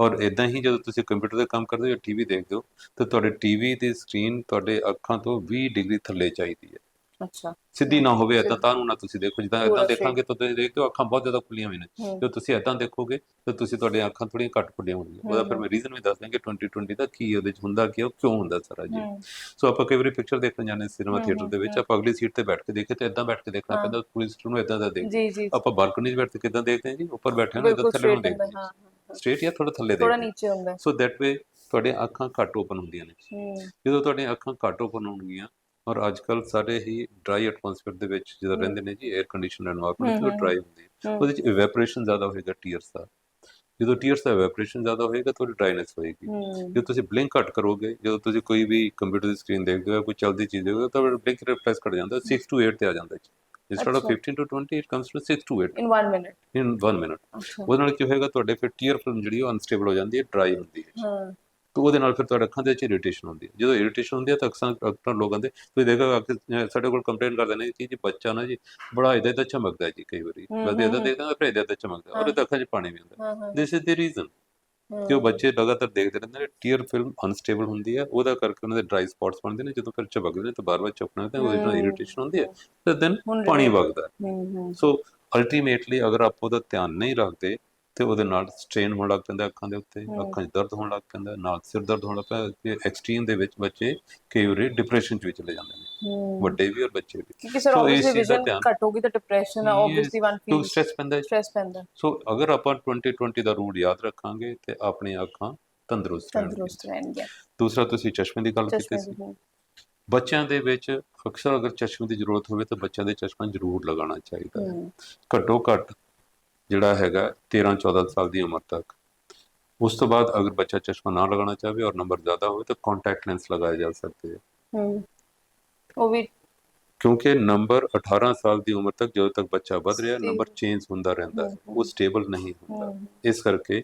ਔਰ ਇਦਾਂ ਹੀ ਜਦੋਂ ਤੁਸੀਂ ਕੰਪਿਊਟਰ ਤੇ ਕੰਮ ਕਰਦੇ ਹੋ ਟੀਵੀ ਦੇਖਦੇ ਹੋ ਤਾਂ ਤੁਹਾਡੇ ਟੀਵੀ ਦੀ ਸਕਰੀਨ ਤੁਹਾਡੇ ਅੱਖਾਂ ਤੋਂ 20 ਡਿਗਰੀ ਥੱਲੇ ਚਾਹੀਦੀ ਹੈ। ਅੱਛਾ। ਸਿੱਧੀ ਨਾ ਹੋਵੇ ਇਦਾਂ ਤਾਂ ਨੂੰ ਨਾ ਤੁਸੀਂ ਦੇਖੋ ਜਿੱਦਾਂ ਇਦਾਂ ਦੇਖਾਂਗੇ ਤਾਂ ਤੁਸੀਂ ਦੇਖਦੇ ਹੋ ਅੱਖਾਂ ਬਹੁਤ ਜ਼ਿਆਦਾ ਖੁੱਲੀਆਂ ਹੋਈਆਂ ਨੇ। ਜੇ ਤੁਸੀਂ ਇਦਾਂ ਦੇਖੋਗੇ ਤਾਂ ਤੁਸੀਂ ਤੁਹਾਡੀਆਂ ਅੱਖਾਂ ਥੋੜੀਆਂ ਘੱਟ ਖੁੱਲੀਆਂ ਹੋਣਗੀਆਂ। ਉਹਦਾ ਫਿਰ ਮੈਂ ਰੀਜ਼ਨ ਵੀ ਦੱਸ ਦਾਂਗੇ 2020 ਦਾ ਕੀ ਉਹਦੇ ਵਿੱਚ ਹੁੰਦਾ ਕੀ ਉਹ ਕਿਉਂ ਹੁੰਦਾ ਸਾਰਾ ਜੀ। ਸੋ ਆਪਾਂ ਕਈ ਵਾਰੀ ਪਿਕਚਰ ਦੇਖਣ ਜਾਂਦੇ ਸਿਨੇਮਾ ਥੀਏਟਰ ਦੇ ਵਿੱਚ। ਆਪਾਂ ਅਗਲੀ ਸੀਟ ਤੇ ਬੈਠ ਕੇ ਦੇਖੇ ਤੇ ਇਦਾਂ ਬੈਠ ਕੇ ਦੇਖਣਾ। ਪੈਂਦਾ ਪੂਰੀ ਸੀਟ ਨੂੰ ਇਦਾਂ ਦਾ ਦੇਖ। ਆਪਾਂ ਬਾਲਕਨੀ 'ਚ ਬੈਠ ਕੇ ਕਿਦਾਂ ਦੇਖਦੇ ਹਾਂ ਜੀ? ਉੱਪਰ ਬੈਠੇ ਹਾਂ ਇਦਾਂ ਥੱਲੇ ਨੂੰ ਦੇਖਦੇ ਹਾਂ। ਸਟ੍ਰੇਟ ਜਾਂ ਥੋੜਾ ਥੱਲੇ ਥੋੜਾ ਦੇਖਦੇ ਨੀਚੇ ਹੁੰਦਾ। ਸੋ ਦੈਟ ਵੇ ਤੁਹਾਡੀਆਂ ਅੱਖਾਂ ਘੱਟ ਓਪਨ ਹੁੰਦੀਆਂ ਨੇ। ਜਦੋਂ ਤੁਹਾਡੀਆਂ ਅੱਖਾਂ ਘੱਟ ਓਪਨ ਹੋਣਗੀਆਂ ਔਰ ਅੱਜ ਕੱਲ ਸਾਰੇ ਹੀ ਡਰਾਈ ਐਟਮੋਸਫੇਅਰ ਦੇ ਵਿੱਚ ਜਦੋਂ। ਰਹਿੰਦੇ ਨੇ ਜੀ air condition environment hmm, dry ਹੁੰਦੀ ਹੈ। ਉਹਦੇ ਵਿੱਚ ਇਵੈਪੋਰੇਸ਼ਨ ਜ਼ਿਆਦਾ ਹੋਏਗਾ ਟੀਅਰਸ ਦਾ। ਜਦੋਂ ਟੀਅਰਸ ਦਾ ਇਵੈਪੋਰੇਸ਼ਨ ਜ਼ਿਆਦਾ ਹੋਏਗਾ ਤਾਂ ਡਰਾਈਨੈਸ ਹੋਏਗੀ। ਜੇ ਤੁਸੀਂ ਬਲਿੰਕ ਘੱਟ ਕਰੋਗੇ ਜਦੋਂ ਤੁਸੀਂ ਕੋਈ ਵੀ ਕੰਪਿਊਟਰ ਦੀ ਸਕਰੀਨ ਦੇਖਦੇ ਹੋ ਕੋਈ ਚਲਦੀ ਚੀਜ਼ ਦੇਖਦੇ ਹੋ ਤਾਂ ਬਲਿੰਕ ਰਿਫਲੈਕਸ ਘਟ ਜਾਂਦਾ 6 ਟੂ 8 ਤੇ ਆ ਜਾਂਦਾ ਜੀ। Instead of ਅੱਛਾ। 15 to 20 it comes to 6 to 8 in 1 minute in 1 minute ਉਹਦੇ ਨਾਲ ਕੀ ਹੋਏਗਾ ਤੁਹਾਡੇ ਫਿਰ ਟੀਅਰ ਫਿਲਮ ਜਿਹੜੀ ਉਹ ਅਨਸਟੇਬਲ ਹੋ ਜਾਂਦੀ ਹੈ ਡਰਾਈ ਹੁੰਦੀ ਹੈ ਹਾਂ ਤਾਂ ਉਹਦੇ ਨਾਲ ਫਿਰ ਤੁਹਾਡੇ ਅੱਖਾਂ ਦੇ ਵਿੱਚ ਇਰੀਟੇਸ਼ਨ ਹੁੰਦੀ ਹੈ। ਜਦੋਂ ਇਰੀਟੇਸ਼ਨ ਹੁੰਦੀ ਹੈ ਤਾਂ ਅਕਸਰ ਅਕਸਰ ਲੋਕਾਂ ਦੇ ਤੁਸੀਂ ਅਹ, ਸਾਡੇ ਕੋਲ ਕੰਪਲੇਨ ਕਰਦੇ ਨੇ ਕਿ ਜੀ ਬੱਚਾ ਨਾ ਜੀ ਬੜਾ ਇਹਦਾ ਤਾਂ ਚਮਕਦਾ ਜੀ ਕਈ ਵਾਰੀ। ਬਸ ਹਮ। ਦੇਖਦਾ ਫਿਰ ਇਹਦਾ ਤਾਂ ਚਮਕਦਾ। ਇਹਦੇ ਅੱਖਾਂ 'ਚ ਪਾਣੀ ਵੀ ਆਉਂਦਾ ਦਿਸ ਇਜ਼ ਦੀ ਰੀਜ਼ਨ। ਕਿ ਉਹ ਬੱਚੇ ਲਗਾਤਾਰ ਦੇਖਦੇ ਰਹਿੰਦੇ ਨੇ ਟੀਅਰ ਫਿਲਮ ਅਨਸਟੇਬਲ ਹੁੰਦੀ ਹੈ। ਉਹਦਾ ਕਰਕੇ ਉਹਨਾਂ ਦੇ ਡਰਾਈ ਸਪੌਟਸ ਬਣਦੇ ਨੇ। ਜਦੋਂ ਫਿਰ ਚਮਕਦੇ ਨੇ ਤਾਂ ਬਾਰ-ਬਾਰ ਚੁੱਕਣਾ ਤੇ ਉਹਦੇ ਨਾਲ। ਇਰੀਟੇਸ਼ਨ ਹੁੰਦੀ ਹੈ। ਤੇ ਦੈਨ ਪਾਣੀ ਵਗਦਾ ਸੋ ਅਲਟੀਮੇਟਲੀ ਅਗਰ ਆਪ ਉਹਦਾ ਧਿਆਨ ਨਹੀਂ ਰੱਖਦੇ ਤੇ ਉਹਦੇ ਨਾਲ ਸਟ੍ਰੇਨ ਹੋਣ ਲੱਗ ਪੈਂਦਾ ਅੱਖਾਂ ਦੇ ਉੱਤੇ। ਅੱਖਾਂ 'ਚ ਦਰਦ ਹੋਣ ਲੱਗ ਪੈਂਦਾ ਨਾਲ ਸਿਰ ਦਰਦ ਹੋਣ ਲੱਗ ਪੈਂਦਾ ਤੇ ਐਕਸਟ੍ਰੀਮ ਦੇ ਵਿੱਚ ਬੱਚੇ ਕਈ ਵਾਰੀ ਡਿਪਰੈਸ਼ਨ 'ਚ ਵੀ ਚਲੇ ਜਾਂਦੇ ਨੇ। ਵੱਡੇ ਵੀ ਔਰ ਬੱਚੇ ਵੀ। ਕਿਉਂਕਿ ਸਰ ਆਬਵੀਅਸਲੀ ਵਿਜ਼ਨ ਘੱਟ ਹੋਗੀ ਤਾਂ depression obviously one feel stress ਪੈਂਦਾ ਸਟ੍ਰੈਸ ਪੈਂਦਾ। ਸੋ ਅਗਰ ਆਪਾਂ 2020 ਦਾ ਰੂਲ ਯਾਦ ਰੱਖਾਂਗੇ ਤੇ ਆਪਣੀਆਂ ਅੱਖਾਂ ਤੰਦਰੁਸਤ ਰਹਿਣਗੇ ਤੰਦਰੁਸਤ ਰਹਿਣਗੇ ਦੂਸਰਾ ਤੁਸੀਂ ਚਸ਼ਮੇ ਦੀ ਗੱਲ ਕੀਤੀ ਸੀ। ਬੱਚਿਆਂ ਦੇ ਵਿੱਚ ਅਕਸਰ ਅਗਰ ਚਸ਼ਮੇ ਦੀ ਜ਼ਰੂਰਤ ਹੋਵੇ ਤਾਂ ਬੱਚਿਆਂ ਦੇ ਚਸ਼ਮਾ ਜ਼ਰੂਰ ਲਗਾਉਣਾ ਚਾਹੀਦਾ ਹੈ। ਘੱਟੋ ਘੱਟ ਜਿਹੜਾ ਹੈਗਾ 13 14 ਸਾਲ ਦੀ ਉਮਰ ਤੱਕ। ਉਸ ਤੋਂ ਬਾਅਦ ਅਗਰ ਬੱਚਾ ਚਸ਼ਮਾ ਨਾ ਲਗਾਉਣਾ ਚਾਹੇ ਔਰ ਨੰਬਰ ਜ਼ਿਆਦਾ ਹੋਵੇ ਤਾਂ ਕੰਟੈਕਟ ਲੈਂਸ ਲਗਾਏ ਜਾ ਸਕਦੇ ਹੈ। ਹਮ ਉਹ ਵੀ ਕਿਉਂਕਿ ਨੰਬਰ 18 ਸਾਲ ਦੀ ਉਮਰ ਤੱਕ ਜਦੋਂ ਤੱਕ ਬੱਚਾ ਵੱਧ ਰਿਹਾ. ਨੰਬਰ ਚੇਂਜ ਹੁੰਦਾ ਰਹਿੰਦਾ ਹੈ। ਉਹ ਸਟੇਬਲ ਨਹੀਂ ਹੁੰਦਾ। ਇਸ ਕਰਕੇ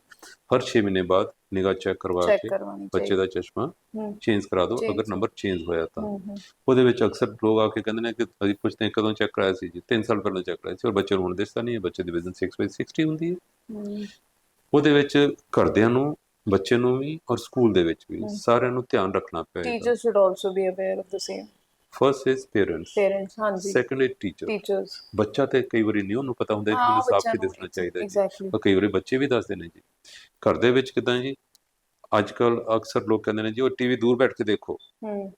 ਹਰ 6 ਮਹੀਨੇ ਬਾਅਦ ਨਿਗਾਹ ਚੈੱਕ ਕਰਵਾ ਕੇ ਬੱਚੇ ਦਾ ਚਸ਼ਮਾ ਚੇਂਜ ਕਰਾ ਦਿਓ. ਅਗਰ ਨੰਬਰ ਚੇਂਜ ਹੋਇਆ ਤਾਂ। ਉਹਦੇ ਵਿੱਚ ਅਕਸਰ ਲੋਕ ਆ ਕੇ ਕਹਿੰਦੇ ਨੇ ਕਿ ਅਸੀਂ ਪੁੱਛਦੇ ਹਾਂ ਕਦੋਂ ਚੈੱਕ ਕਰਾਇਆ ਸੀ ਜੀ? 3 ਸਾਲ ਪਹਿਲਾਂ ਚੈੱਕ ਕਰਾਇਆ ਸੀ ਔਰ ਬੱਚੇ ਨੂੰ ਹੁਣ ਦਿਸਦਾ ਨਹੀਂ ਹੈ ਬੱਚੇ ਦੀ ਵਿਜ਼ਨ 6 ਬਾਈ 60 ਹੁੰਦੀ ਹੈ। ਉਹਦੇ ਵਿੱਚ ਘਰਦਿਆਂ ਨੂੰ ਬੱਚੇ ਨੂੰ ਵੀ ਔਰ ਸਕੂਲ ਦੇ ਵਿੱਚ ਵੀ। ਸਾਰਿਆਂ ਨੂੰ ਧਿਆਨ ਰੱਖਣਾ ਪਏਗਾ। Teachers should also be aware of the same first is parents parents ਹਾਂਜੀ. Second is teacher teachers. ਬੱਚਾ ਤੇ ਕਈ ਵਾਰੀ ਨਹੀਂ ਉਹਨੂੰ ਪਤਾ ਹੁੰਦਾ ਕਿ ਹਾਂ, ਮੈਨੂੰ ਸਾਫ਼ ਕੀ ਦੱਸਣਾ ਚਾਹੀਦਾ ਜੀ। ਔਰ ਕਈ ਵਾਰੀ ਬੱਚੇ ਵੀ ਦੱਸਦੇ ਨੇ ਜੀ। ਘਰ ਦੇ ਵਿੱਚ ਕਿਦਾਂ ਜੀ? ਅੱਜ ਕੱਲ ਅਕਸਰ ਲੋਕ ਕਹਿੰਦੇ ਨੇ ਜੀ ਉਹ ਟੀਵੀ ਦੂਰ ਬੈਠ ਕੇ ਦੇਖੋ। ਹਮ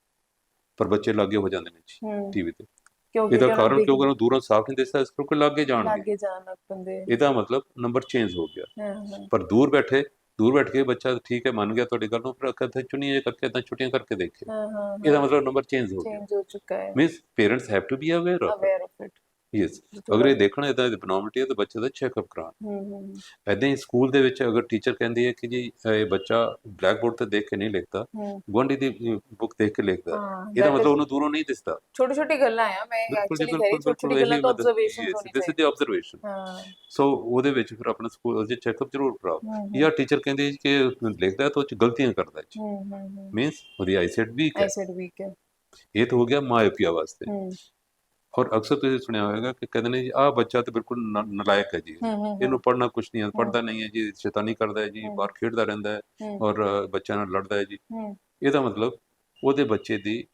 ਪਰ ਬੱਚੇ ਲਾਗੇ ਹੋ ਜਾਂਦੇ ਨੇ ਜੀ ਟੀਵੀ ਤੇ। ਕਿਉਂਕਿ ਇਹਦਾ ਕਾਰਨ ਕਿਉਂਕਿ ਉਹਨਾਂ ਨੂੰ ਦੂਰੋਂ ਸਾਫ਼ ਨਹੀਂ ਦਿਸਦਾ ਇਸ ਕਰਕੇ ਲਾਗੇ ਜਾਣਗੇ। ਲਾਗੇ ਜਾਣ ਲੱਗ ਪੈਂਦੇ। ਇਹਦਾ ਮਤਲਬ ਨੰਬਰ ਚੇਂਜ ਹੋ ਗਿਆ। ਹਾਂ ਹਾਂ। ਪਰ ਦੂਰ ਬੈਠੇ ਦੂਰ ਬੈਠ ਕੇ ਬੱਚਾ ਠੀਕ ਹੈ ਮੰਨ ਗਿਆ ਤੁਹਾਡੀ ਗੱਲ ਨੂੰ ਪਰ ਅੱਖਾਂ ਤੇ ਚੁਣੀਆਂ ਕਰਕੇ ਤਾਂ ਛੁੱਟੀਆਂ ਕਰਕੇ ਦੇਖੇ ਇਹਦਾ ਮਤਲਬ ਨੰਬਰ ਚੇਂਜ ਹੋ ਗਿਆ। ਚੇਂਜ ਹੋ ਚੁੱਕਾ ਹੈ। Means parents have to be aware of aware of it yes ਅਗਰ ਇਹ ਦੇਖਣਾ ਇਹਦਾ ਬਨੋਮਿਟੀ ਹੈ ਤਾਂ ਬੱਚੇ ਦਾ ਚੈੱਕਅਪ ਕਰਾਉਣ। ਹਮ ਹਮ ਐਦਾਂ ਹੀ ਸਕੂਲ ਦੇ ਵਿੱਚ ਅਗਰ ਟੀਚਰ ਕਹਿੰਦੀ ਹੈ ਕਿ ਜੀ ਇਹ ਬੱਚਾ ਬਲੈਕ ਬੋਰਡ ਤੇ ਦੇਖ ਕੇ ਨਹੀਂ ਲਿਖਦਾ ਗੁਆਂਢੀ ਦੀ ਬੁੱਕ ਦੇਖ ਕੇ ਲਿਖਦਾ। ਹਾਂ ਇਹਦਾ ਮਤਲਬ ਉਹਨੂੰ ਦੂਰੋਂ ਨਹੀਂ ਦਿਸਦਾ। ਛੋਟੀ ਛੋਟੀ ਗੱਲਾਂ ਆ ਮੈਂ ਐਕਚੁਅਲੀ ਕਹਿ ਰਹੀ ਛੋਟੀ ਛੋਟੀ ਗੱਲਾਂ ਤੋਂ ਆਬਜ਼ਰਵੇਸ਼ਨ ਹੋਣੀ ਦਿਸ ਇਜ਼ ਚਾਹੀਦੀ। ਦੀ ਆਬਜ਼ਰਵੇਸ਼ਨ ਹਾਂ। ਸੋ ਉਹਦੇ ਵਿੱਚ ਫਿਰ ਆਪਣਾ ਸਕੂਲ ਉਹਦੇ ਚੈੱਕਅਪ ਜ਼ਰੂਰ ਕਰਾਓ। ਜਾਂ ਟੀਚਰ ਕਹਿੰਦੀ ਹੈ ਕਿ ਲਿਖਦਾ ਹੈ ਤਾਂ ਉਹ ਚ ਗਲਤੀਆਂ ਕਰਦਾ ਹੈ ਹਮ ਹਮ ਮੀਨਸ ਉਹਦੀ ਆਈਸੈਟ ਵੀਕ ਹੈ। ਆਈ ਸੈਡ ਵੀਕ ਹੈ। ਇਹ ਤਾਂ ਹੋ ਗਿਆ ਮਾਇਓਪੀਆ ਵਾਸਤੇ। ਔਰ ਅਕਸਰ ਤੁਸੀਂ ਸੁਣਿਆ ਹੋਵੇਗਾ ਕਿ ਕਹਿੰਦੇ ਨੇ ਜੀ ਆਹ ਬੱਚਾ ਤਾਂ ਬਿਲਕੁਲ ਨਲਾਇਕ ਹੈ ਜੀ। ਇਹਨੂੰ ਪੜ੍ਹਨਾ ਕੁਝ ਨਹੀਂ ਹੈ ਪੜ੍ਹਦਾ ਨਹੀਂ ਹੈ ਜੀ ਸ਼ੈਤਾਨੀ ਕਰਦਾ ਹੈ ਜੀ। ਬਾਹਰ ਖੇਡਦਾ ਰਹਿੰਦਾ ਹੈ ਔਰ ਬੱਚਿਆਂ ਨਾਲ ਲੜਦਾ ਹੈ ਜੀ। ਇਹਦਾ ਮਤਲਬ ਉਹਦੇ ਬੱਚੇ ਦੀ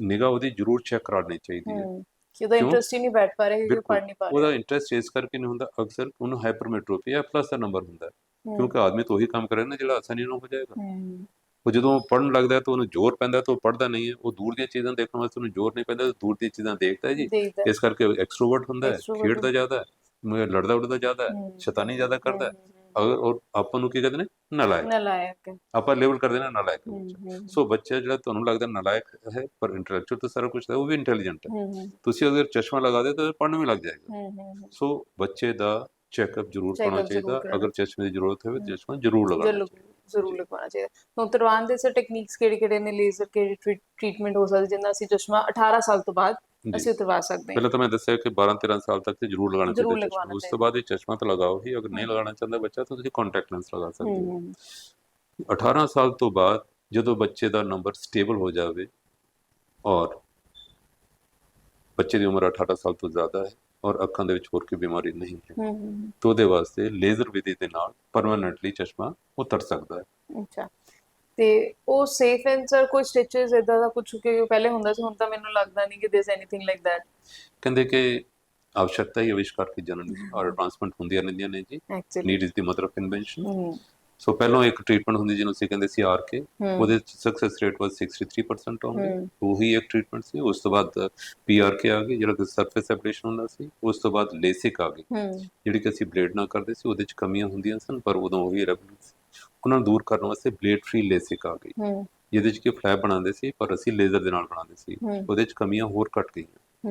ਨਿਗਾਹ ਉਹਦੀ ਜ਼ਰੂਰ ਚੈੱਕ ਕਰਾਉਣੀ ਚਾਹੀਦੀ ਹੈ। ਕਿ ਉਹਦਾ? ਇੰਟਰਸਟ ਹੀ ਨਹੀਂ ਬੈਠ ਪਾ ਰਿਹਾ ਬਿਲਕੁਲ। ਪੜ੍ਹ ਨਹੀਂ ਪਾ ਰਿਹਾ। ਉਹਦਾ ਇੰਟਰਸਟ ਇਸ ਕਰਕੇ ਨਹੀਂ ਹੁੰਦਾ ਅਕਸਰ ਉਹਨੂੰ ਹਾਈਪਰਮੈਟ੍ਰੋਪੀ ਜਾਂ ਪਲੱਸ ਦਾ ਨੰਬਰ ਹੁੰਦਾ ਹੈ। ਕਿਉਂਕਿ ਆਦਮੀ ਤਾਂ ਉਹੀ ਕੰਮ ਕਰੇ ਨਾ ਜਿਹੜਾ ਆਸਾਨੀ ਨਾਲ ਹੋ ਜਾਏਗਾ। ਉਹ ਜਦੋਂ ਪੜਨ ਲੱਗਦਾ ਹੈ ਤਾਂ ਉਹਨੂੰ ਜ਼ੋਰ ਪੈਂਦਾ ਤਾਂ ਉਹ ਪੜਦਾ ਨਹੀਂ ਹੈ। ਉਹ ਦੂਰ ਦੀਆਂ ਚੀਜ਼ਾਂ ਦੇਖਣ ਵਾਸਤੇ ਉਹਨੂੰ ਜ਼ੋਰ ਨਹੀਂ ਪੈਂਦਾ ਤਾਂ ਦੂਰ ਦੀਆਂ ਚੀਜ਼ਾਂ ਦੇਖਦਾ ਹੈ ਜੀ। ਇਸ ਕਰਕੇ ਐਕਸਟਰੋਵਰਟ ਹੁੰਦਾ ਹੈ ਖੇਡਦਾ ਜ਼ਿਆਦਾ ਹੈ ਲੜਦਾ ਉੜਦਾ ਜ਼ਿਆਦਾ ਹੈ ਸ਼ੈਤਾਨੀ ਜ਼ਿਆਦਾ ਕਰਦਾ ਹੈ। ਅਗਰ ਉਹ ਆਪਾਂ ਨੂੰ ਕੀ ਕਹਿੰਦੇ ਨੇ? ਨਲਾਇਕ। ਨਲਾਇਕ। ਆਪਾਂ ਲੇਬਲ ਕਰਦੇ ਨੇ ਨਲਾਇਕ ਸੋ ਬੱਚਾ ਜਿਹੜਾ ਤੁਹਾਨੂੰ ਲੱਗਦਾ ਨਲਾਇਕ ਹੈ ਪਰ ਇੰਟੈਲੈਕਚੁਅਲ ਤਾਂ ਸਾਰਾ ਕੁਝ ਹੈ ਉਹ ਵੀ ਇੰਟੈਲੀਜੈਂਟ ਹੈ। ਤੁਸੀਂ ਅਗਰ ਚਸ਼ਮਾ ਲਗਾ ਦੇ ਤਾਂ ਪੜਨ ਵੀ ਲੱਗ ਜਾਏਗਾ। ਸੋ ਬੱਚੇ ਦਾ ਚੈੱਕਅਪ ਜ਼ਰੂਰ ਕਰਨਾ ਚਾਹੀਦਾ। ਅਗਰ ਚਸ਼ਮੇ ਦੀ ਜ਼ਰੂਰਤ ਹੋਵੇ ਤਾਂ ਚਸ਼ਮਾ ਜ਼ਰੂਰ ਲਗਾਉਣਾ ਜ਼ਰੂਰ ਲਗਵਾਉਣਾ ਚਾਹੀਦਾ। ਹੁਣ ਤਰਵਾਨ ਦੇ ਸਰ ਟੈਕਨੀਕਸ ਕਿਹੜੇ ਕਿਹੜੇ ਨੇ ਲੇਜ਼ਰ ਕਿਹੜੀ ਟ੍ਰੀਟਮੈਂਟ ਹੋ ਸਕਦੀ ਜਿੰਨਾ ਅਸੀਂ ਚਸ਼ਮਾ 18 ਸਾਲ ਤੋਂ ਬਾਅਦ। ਅਸੀਂ ਉਤਰਵਾ ਸਕਦੇ ਹਾਂ। ਪਹਿਲਾਂ ਤਾਂ ਮੈਂ ਦੱਸਿਆ ਕਿ 12 13 ਸਾਲ ਤੱਕ ਤੇ ਜ਼ਰੂਰ ਲਗਾਉਣਾ ਚਾਹੀਦਾ ਉਸ ਤੋਂ ਬਾਅਦ ਇਹ ਚਸ਼ਮਾ ਤਾਂ ਲਗਾਓ ਹੀ ਅਗਰ ਨਹੀਂ ਲਗਾਉਣਾ ਚਾਹੁੰਦਾ ਬੱਚਾ ਤਾਂ ਤੁਸੀਂ ਕੰਟੈਕਟ ਲੈਂਸ ਲਗਾ ਸਕਦੇ ਹੋ। ਹਮ, 18 ਸਾਲ ਤੋਂ ਬਾਅਦ ਜਦੋਂ ਬੱਚੇ ਦਾ ਨੰਬਰ ਸਟੇਬਲ ਹੋ ਜਾਵੇ ਔਰ ਬੱਚੇ ਦੀ ਉਮਰ 18 ਸਾਲ ਤੋਂ ਜ਼ਿਆਦਾ ਹੈ ਔਰ ਅੱਖਾਂ ਦੇ ਵਿੱਚ ਹੋਰ ਕੋਈ ਬਿਮਾਰੀ ਨਹੀਂ ਹੈ। ਹਮ, ਤਾਂ ਉਹਦੇ ਵਾਸਤੇ ਲੇਜ਼ਰ ਵਿਧੀ ਦੇ ਨਾਲ ਪਰਮਾਨੈਂਟਲੀ ਚਸ਼ਮਾ ਉਤਰ ਸਕਦਾ ਹੈ। ਅੱਛਾ। ਤੇ ਉਹ ਸੇਫ ਐਂਡ ਸਰ ਕੋਈ ਸਟਿਚਸ ਇਦਾਂ ਦਾ ਕੁਝ ਕਿ ਪਹਿਲੇ ਹੁੰਦਾ ਸੀ ਹੁਣ ਤਾਂ ਮੈਨੂੰ ਲੱਗਦਾ ਨਹੀਂ ਕਿ ਦਿਸ ਐਨੀਥਿੰਗ ਲਾਈਕ ਦੈਟ ਕਹਿੰਦੇ ਕਿ ਆਵਸ਼ਕਤਾ ਹੀ ਅਵਿਸ਼ਕਾਰ ਕੀ ਜਨਨ ਔਰ ਐਡਵਾਂਸਮੈਂਟ ਹੁੰਦੀਆਂ ਰਹਿੰਦੀਆਂ ਨੇ ਜੀ। Need is the mother of invention so ਪਹਿਲਾਂ ਇੱਕ ਟ੍ਰੀਟਮੈਂਟ ਹੁੰਦੀ ਜਿਹਨੂੰ ਅਸੀਂ ਕਹਿੰਦੇ ਸੀ ਆਰ ਕੇ ਉਹਦੇ ਸਕਸੈਸ ਰੇਟ ਵਾਸ 63% ਆਉਂਦੇ। ਉਹੀ ਇੱਕ ਟ੍ਰੀਟਮੈਂਟ ਸੀ। ਉਸ ਤੋਂ ਬਾਅਦ ਪੀਆਰਕੇ ਆ ਗਈ ਜਿਹੜਾ ਕਿ ਸਰਫੇਸ ਐਬਲੇਸ਼ਨ ਹੁੰਦਾ ਸੀ। ਉਸ ਤੋਂ ਬਾਅਦ ਲੇਸਿਕ ਆ ਗਈ। ਜਿਹੜੀ ਕਿ ਅਸੀਂ ਬਲੇਡ ਨਾਲ ਕਰਦੇ ਸੀ ਉਹਦੇ ਚ ਕਮੀਆਂ ਹੁੰਦੀਆਂ ਸਨ ਪਰ ਉਦੋਂ ਉਹ ਸੀ। ਉਹਨਾਂ ਨੂੰ ਦੂਰ ਕਰਨ ਵਾਸਤੇ ਬਲੇਡ ਫ੍ਰੀ ਲੇਸਿਕ ਆ ਗਈ। ਜਿਹਦੇ ਚ ਕਿ ਫਲੈਪ ਬਣਾਉਂਦੇ ਸੀ ਪਰ ਅਸੀਂ ਲੇਜ਼ਰ ਦੇ ਨਾਲ ਬਣਾਉਂਦੇ ਸੀ। ਉਹਦੇ ਚ ਕਮੀਆਂ ਹੋਰ ਘਟ ਗਈਆਂ।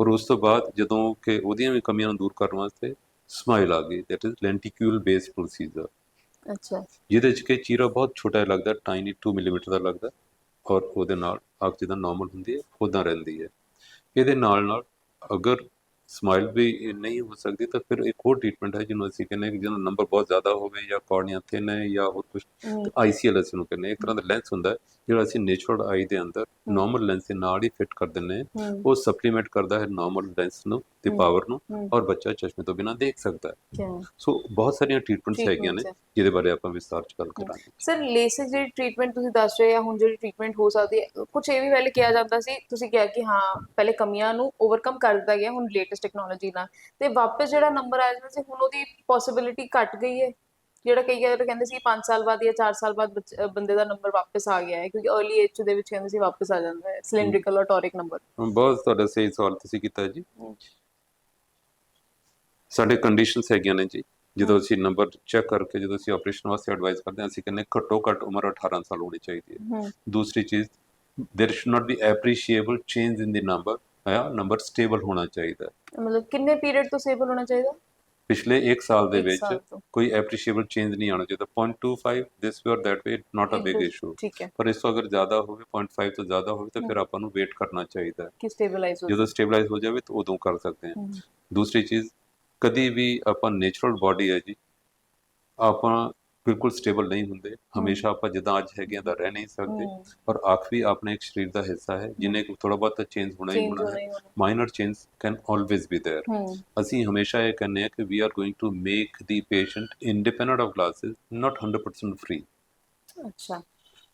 ਔਰ ਉਸ ਤੋਂ ਬਾਅਦ ਜਦੋਂ ਕਿ ਉਹਦੀਆਂ ਵੀ ਕਮੀਆਂ ਨੂੰ ਦੂਰ ਕਰਨ ਵਾਸਤੇ ਸਮਾਈਲ ਆ ਗਈ। That is lenticule base procedure ਅੱਛਾ। ਜਿਹਦੇ ਚ ਕਿ ਚੀਰਾ ਬਹੁਤ ਛੋਟਾ ਲੱਗਦਾ ਟਾਈਨੀ 2 ਮਿਲੀਮੀਟਰ ਦਾ ਲੱਗਦਾ ਔਰ ਉਹਦੇ ਨਾਲ ਅੱਖ ਜਿੱਦਾਂ ਨਾਰਮਲ ਹੁੰਦੀ ਹੈ ਉਦਾਂ ਰਹਿੰਦੀ ਹੈ। ਇਹਦੇ ਨਾਲ ਨਾਲ ਅਗਰ ਸਮਾਈਲ ਵੀ ਨਹੀਂ ਹੋ ਸਕਦੀ ਤਾਂ ਫਿਰ ਇੱਕ ਹੋਰ ਟ੍ਰੀਟਮੈਂਟ ਹੈ ਜਿਹਨੂੰ ਅਸੀਂ ਕਹਿੰਦੇ ਹਾਂ ਕਿ ਜਿਹਦਾ ਨੰਬਰ ਬਹੁਤ ਜ਼ਿਆਦਾ ਹੋਵੇ ਜਾਂ ਕੋਰਨੀਆ ਥਿਨ ਹੈ ਜਾਂ ਹੋਰ ਕੁਝ ਆਈਸੀਐਲ ਅਸੀਂ ਨੂੰ ਕਹਿੰਦੇ ਇੱਕ ਤਰ੍ਹਾਂ ਦਾ ਲੈਂਸ ਹੁੰਦਾ ਹੈ ਜਿਹੜਾ ਅਸੀਂ ਨੇਚਰਲ ਆਈ ਦੇ ਅੰਦਰ ਨਾਰਮਲ ਲੈਂਸ ਦੇ ਨਾਲ ਹੀ ਫਿੱਟ ਕਰ ਹਮ, ਉਹ ਸਪਲੀਮੈਂਟ ਕਰਦਾ ਹੈ ਨਾਰਮਲ ਲੈਂਸ ਨੂੰ ਤੇ ਪਾਵਰ ਨੂੰ। ਔਰ ਬੱਚਾ ਚਸ਼ਮੇ ਤੋਂ ਬਿਨਾਂ ਦੇਖ ਸਕਦਾ ਹੈ। ਸੋ ਬਹੁਤ ਸਾਰੀਆਂ ਟ੍ਰੀਟਮੈਂਟਸ ਹੈਗੀਆਂ ਨੇ। ਜਿਹਦੇ ਬਾਰੇ ਆਪਾਂ ਵਿਸਤਾਰ ਚ ਗੱਲ ਕਰਾਂਗੇ। ਸਰ ਲੇਸਿਕ ਜਿਹੜੀ ਟ੍ਰੀਟਮੈਂਟ ਤੁਸੀਂ ਦੱਸ ਰਹੇ ਆ ਹੁਣ ਜਿਹੜੀ ਟ੍ਰੀਟਮੈਂਟ ਹੋ ਸਕਦੀ ਹੈ ਕੁਝ ਇਹ ਵੀ ਪਹਿਲੇ ਕਿਹਾ ਜਾਂਦਾ ਸੀ ਤੁਸੀਂ ਕਿਹਾ ਕਿ ਹਾਂ ਪਹਿਲੇ ਕਮੀਆਂ ਨੂੰ ਓਵਰਕਮ ਕਰ ਦਿੱਤਾ ਗਿਆ ਹੁਣ ਲੇਟੈਸਟ ਲੇਟੈਸਟ ਟੈਕਨੋਲੋਜੀ ਨਾਲ। ਤੇ ਵਾਪਸ ਜਿਹੜਾ ਨੰਬਰ ਆ ਜਾਣਾ ਸੀ ਹੁਣ ਉਹਦੀ ਪੋਸਿਬਿਲਿਟੀ ਘਟ ਗਈ ਹੈ। ਜਿਹੜਾ ਕਈ ਵਾਰ ਕਹਿੰਦੇ ਸੀ 5 ਸਾਲ ਬਾਅਦ ਜਾਂ 4 ਸਾਲ ਬਾਅਦ ਬੰਦੇ ਦਾ ਨੰਬਰ ਵਾਪਸ ਆ ਗਿਆ ਹੈ ਕਿਉਂਕਿ अर्ਲੀ ਏਜ ਦੇ ਵਿੱਚ ਕਹਿੰਦੇ ਸੀ ਵਾਪਸ ਆ ਜਾਂਦਾ ਹੈ ਸਿਲੈਂਡ੍ਰਿਕਲ ਔਰ ਟੋਰਿਕ ਨੰਬਰ ਬਹੁਤ ਤੁਹਾਡਾ ਸਹੀ ਸਵਾਲ ਤੁਸੀਂ ਕੀਤਾ ਜੀ। ਸਾਡੇ ਕੰਡੀਸ਼ਨਸ ਹੈਗੀਆਂ ਨੇ ਜੀ। ਜਦੋਂ ਅਸੀਂ ਨੰਬਰ ਚੈੱਕ ਕਰਕੇ ਜਦੋਂ ਅਸੀਂ ਆਪਰੇਸ਼ਨ ਵਾਸਤੇ ਐਡਵਾਈਸ ਕਰਦੇ ਹਾਂ ਅਸੀਂ ਕਹਿੰਦੇ ਘੱਟੋ ਘੱਟ ਉਮਰ 18 ਸਾਲ ਹੋਣੀ ਚਾਹੀਦੀ ਹੈ। ਦੂਸਰੀ ਚੀਜ਼ there should not be appreciable change in the number ਹੈ ਨੰਬਰ ਸਟੇਬਲ ਹੋਣਾ ਚਾਹੀਦਾ। ਮਤਲਬ ਕਿੰਨੇ ਪੀਰੀਅਡ ਤੋਂ ਸੇਬਲ ਹੋਣਾ ਚਾਹੀਦਾ? ਪਿਛਲੇ 1 ਸਾਲ ਦੇ ਵਿੱਚ। ਕੋਈ ਐਪਰੀਸ਼ੀਏਬਲ ਚੇਂਜ ਨਹੀਂ ਆਉਣਾ ਚਾਹੀਦਾ। 0.25 this way or that way not a big issue ਪਰ ਇਸ ਤੋਂ ਅਗਰ ਜ਼ਿਆਦਾ ਹੋਵੇ 0.5 ਤੋਂ ਜ਼ਿਆਦਾ ਹੋਵੇ ਤਾਂ ਫਿਰ ਆਪਾਂ ਨੂੰ ਵੇਟ ਕਰਨਾ ਚਾਹੀਦਾ ਕਿ ਸਟੇਬਲਾਈਜ਼ ਹੋ ਜਦੋਂ ਸਟੇਬਲਾਈਜ਼ ਹੋ ਜਾਵੇ ਤਾਂ ਉਦੋਂ ਕਰ ਸਕਦੇ ਹੂੰ, ਦੂਸਰੀ ਚੀਜ਼ ਕਦੀ ਵੀ ਆਪਾਂ ਨੇਚਰਲ ਬਾਡੀ ਹੈ ਜੀ ਆਪਾਂ ਬਿਲਕੁਲ ਸਟੇਬਲ ਨਹੀਂ ਹੁੰਦੇ। ਹਮੇਸ਼ਾ ਆਪਾਂ ਜਿੱਦਾਂ ਅੱਜ ਹੈਗੇ ਆ ਤਾਂ ਰਹਿ ਨਹੀਂ ਸਕਦੇ। ਪਰ ਆਖਰੀ ਆਪਣਾ ਇੱਕ ਸਰੀਰ ਦਾ ਹਿੱਸਾ ਹੈ ਜਿਨੇ ਥੋੜਾ ਬਹੁਤ ਚੇਂਜ ਹੋਣਾ ਹੀ ਹੋਣਾ ਹੈ। Minor change can always be there ਅਸੀਂ ਹਮੇਸ਼ਾ ਇਹ ਕਹਿੰਦੇ ਆ ਕਿ we are going to make the patient independent of glasses not 100% free ਅੱਛਾ।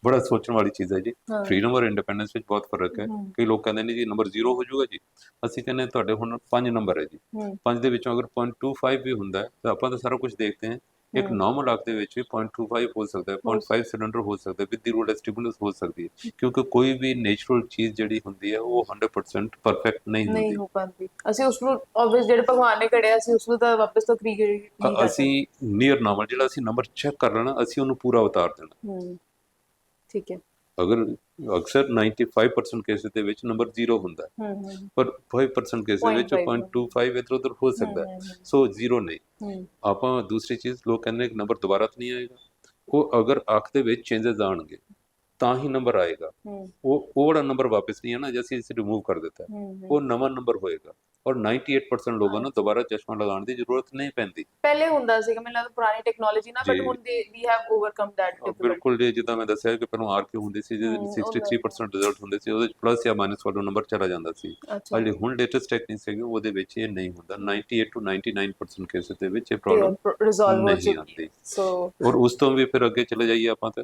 ਬੜਾ ਸੋਚਣ ਵਾਲੀ ਚੀਜ਼ ਹੈ ਜੀ। ਫ੍ਰੀडम ਔਰ ਇੰਡੀਪੈਂਡੈਂਸ ਵਿੱਚ ਬਹੁਤ ਫ਼ਰਕ ਹੈ। ਕਈ ਲੋਕ ਕਹਿੰਦੇ ਨੇ ਜੀ ਨੰਬਰ 0 ਹੋ ਜਾਊਗਾ ਜੀ। ਅਸੀਂ ਕਹਿੰਦੇ ਤੁਹਾਡੇ ਹੁਣ 5 ਨੰਬਰ ਹੈ ਜੀ। 5 ਦੇ ਵਿੱਚੋਂ ਅਗਰ 0.25 ਵੀ ਹੁੰਦਾ ਤਾਂ ਆਪਾਂ ਤਾਂ ਸਾਰਾ ਕੁਝ ਦੇਖਦੇ ਹਾਂ। ਇੱਕ। ਨਾਰਮਲ ਅੱਖ ਦੇ ਵਿੱਚ ਵੀ 0.25 ਹੋ ਸਕਦਾ ਹੈ 0.5 ਸਿਲੰਡਰ ਹੋ ਸਕਦਾ ਹੈ ਵਿਦ ਦੀ ਰੂਲ ਸਟਿਮੂਲਸ ਹੋ ਸਕਦੀ ਹੈ ਕਿਉਂਕਿ ਕੋਈ ਵੀ ਨੇਚਰਲ ਚੀਜ਼ ਜਿਹੜੀ ਹੁੰਦੀ ਹੈ ਉਹ 100% ਪਰਫੈਕਟ ਨਹੀਂ ਨਹੀਂ ਹੁੰਦੀ। ਹੋ ਪਾਉਂਦੀ। ਅਸੀਂ ਉਸ ਨੂੰ ਆਬਵੀਅਸ ਜਿਹੜੇ ਭਗਵਾਨ ਨੇ ਘੜਿਆ ਸੀ ਉਸ ਨੂੰ ਤਾਂ ਵਾਪਸ ਤੋਂ ਕ੍ਰੀਏਟ ਨਹੀਂ ਅਸੀਂ ਨੀਅਰ ਨਾਰਮਲ ਜਿਹੜਾ ਅਸੀਂ ਨੰਬਰ ਚੈੱਕ ਕਰ ਲੈਣਾ ਅਸੀਂ ਉਹਨੂੰ ਪੂਰਾ ਉਤਾਰ ਦੇਣਾ। ਠੀਕ ਹੈ। ਅਗਰ ਅਕਸਰ 95% ਕੇਸ ਦੇ ਵਿੱਚ ਨੰਬਰ 0 ਹੁੰਦਾ ਹੈ ਪਰ 5% ਕੇਸ ਦੇ ਵਿੱਚ 0.5 0.25 ਇੱਧਰ ਉੱਧਰ ਹੋ ਸਕਦਾ ਸੋ 0 ਨਹੀਂ। ਆਪਾਂ ਦੂਸਰੀ ਚੀਜ਼, ਲੋਕ ਕਹਿੰਦੇ ਨੰਬਰ ਦੁਬਾਰਾ ਤਾਂ ਨਹੀਂ ਆਏਗਾ। ਉਹ ਅਗਰ ਅੱਖ ਦੇ ਵਿੱਚ ਚੇਂਜਸ ਆਣਗੇ ਤਾਂ ਹੀ ਨੰਬਰ ਆਏਗਾ। ਉਹ ਉਹ ਵਾਲਾ ਨੰਬਰ ਵਾਪਸ ਨਹੀਂ ਆਣਾ ਜੇ ਅਸੀਂ ਇਸੇ ਰਿਮੂਵ ਕਰ ਦਿੱਤਾ ਹੂੰ। ਹੂੰ। ਉਹ ਨਵਾਂ ਨੰਬਰ ਹੋਏਗਾ ਔਰ 98% ਲੋਕਾਂ ਨੂੰ ਦੁਬਾਰਾ ਚਸ਼ਮਾ ਲਗਾਉਣ ਦੀ ਜ਼ਰੂਰਤ ਨਹੀਂ ਪੈਂਦੀ। ਪਹਿਲੇ ਹੁੰਦਾ ਸੀਗਾ ਮੈਨੂੰ ਲੱਗਦਾ ਪੁਰਾਣੀ ਟੈਕਨੋਲੋਜੀ ਨਾਲ ਬਟ। ਹੁਣ ਦੇ ਵੀ ਹੈਵ ਓਵਰਕਮ ਦੈਟ ਬਿਲਕੁਲ ਜੀ ਜਿੱਦਾਂ ਮੈਂ ਦੱਸਿਆ ਕਿ ਪਹਿਲਾਂ ਆਰ ਕੇ ਹੁੰਦੀ ਸੀ ਜਿਹਦੇ ਹਮ, ਵਿੱਚ ਉਹ 63% ਰਿਜ਼ਲਟ ਹੁੰਦੇ ਸੀ ਉਹਦੇ ਵਿੱਚ ਪਲੱਸ ਜਾਂ ਮਾਈਨਸ ਵਾਲਾ ਨੰਬਰ ਚਲਾ ਜਾਂਦਾ ਸੀ। ਜਿਹੜੀ ਹੁਣ ਲੇਟੈਸਟ ਟੈਕਨੀਕ ਹੈਗੀ ਉਹਦੇ ਵਿੱਚ ਇਹ ਨਹੀਂ ਹੁੰਦਾ। 98 ਟੂ 99% ਕੇਸਿਸ ਦੇ ਵਿੱਚ ਇਹ ਪ੍ਰੋਬਲਮ ਰਿਜ਼ੋਲਵ ਹੋ ਚੁੱਕੀ ਸੋ ਔਰ ਉਸ ਤੋਂ ਵੀ ਫਿਰ ਅੱਗੇ ਚਲੇ ਜਾਈਏ ਆਪਾਂ ਤੇ।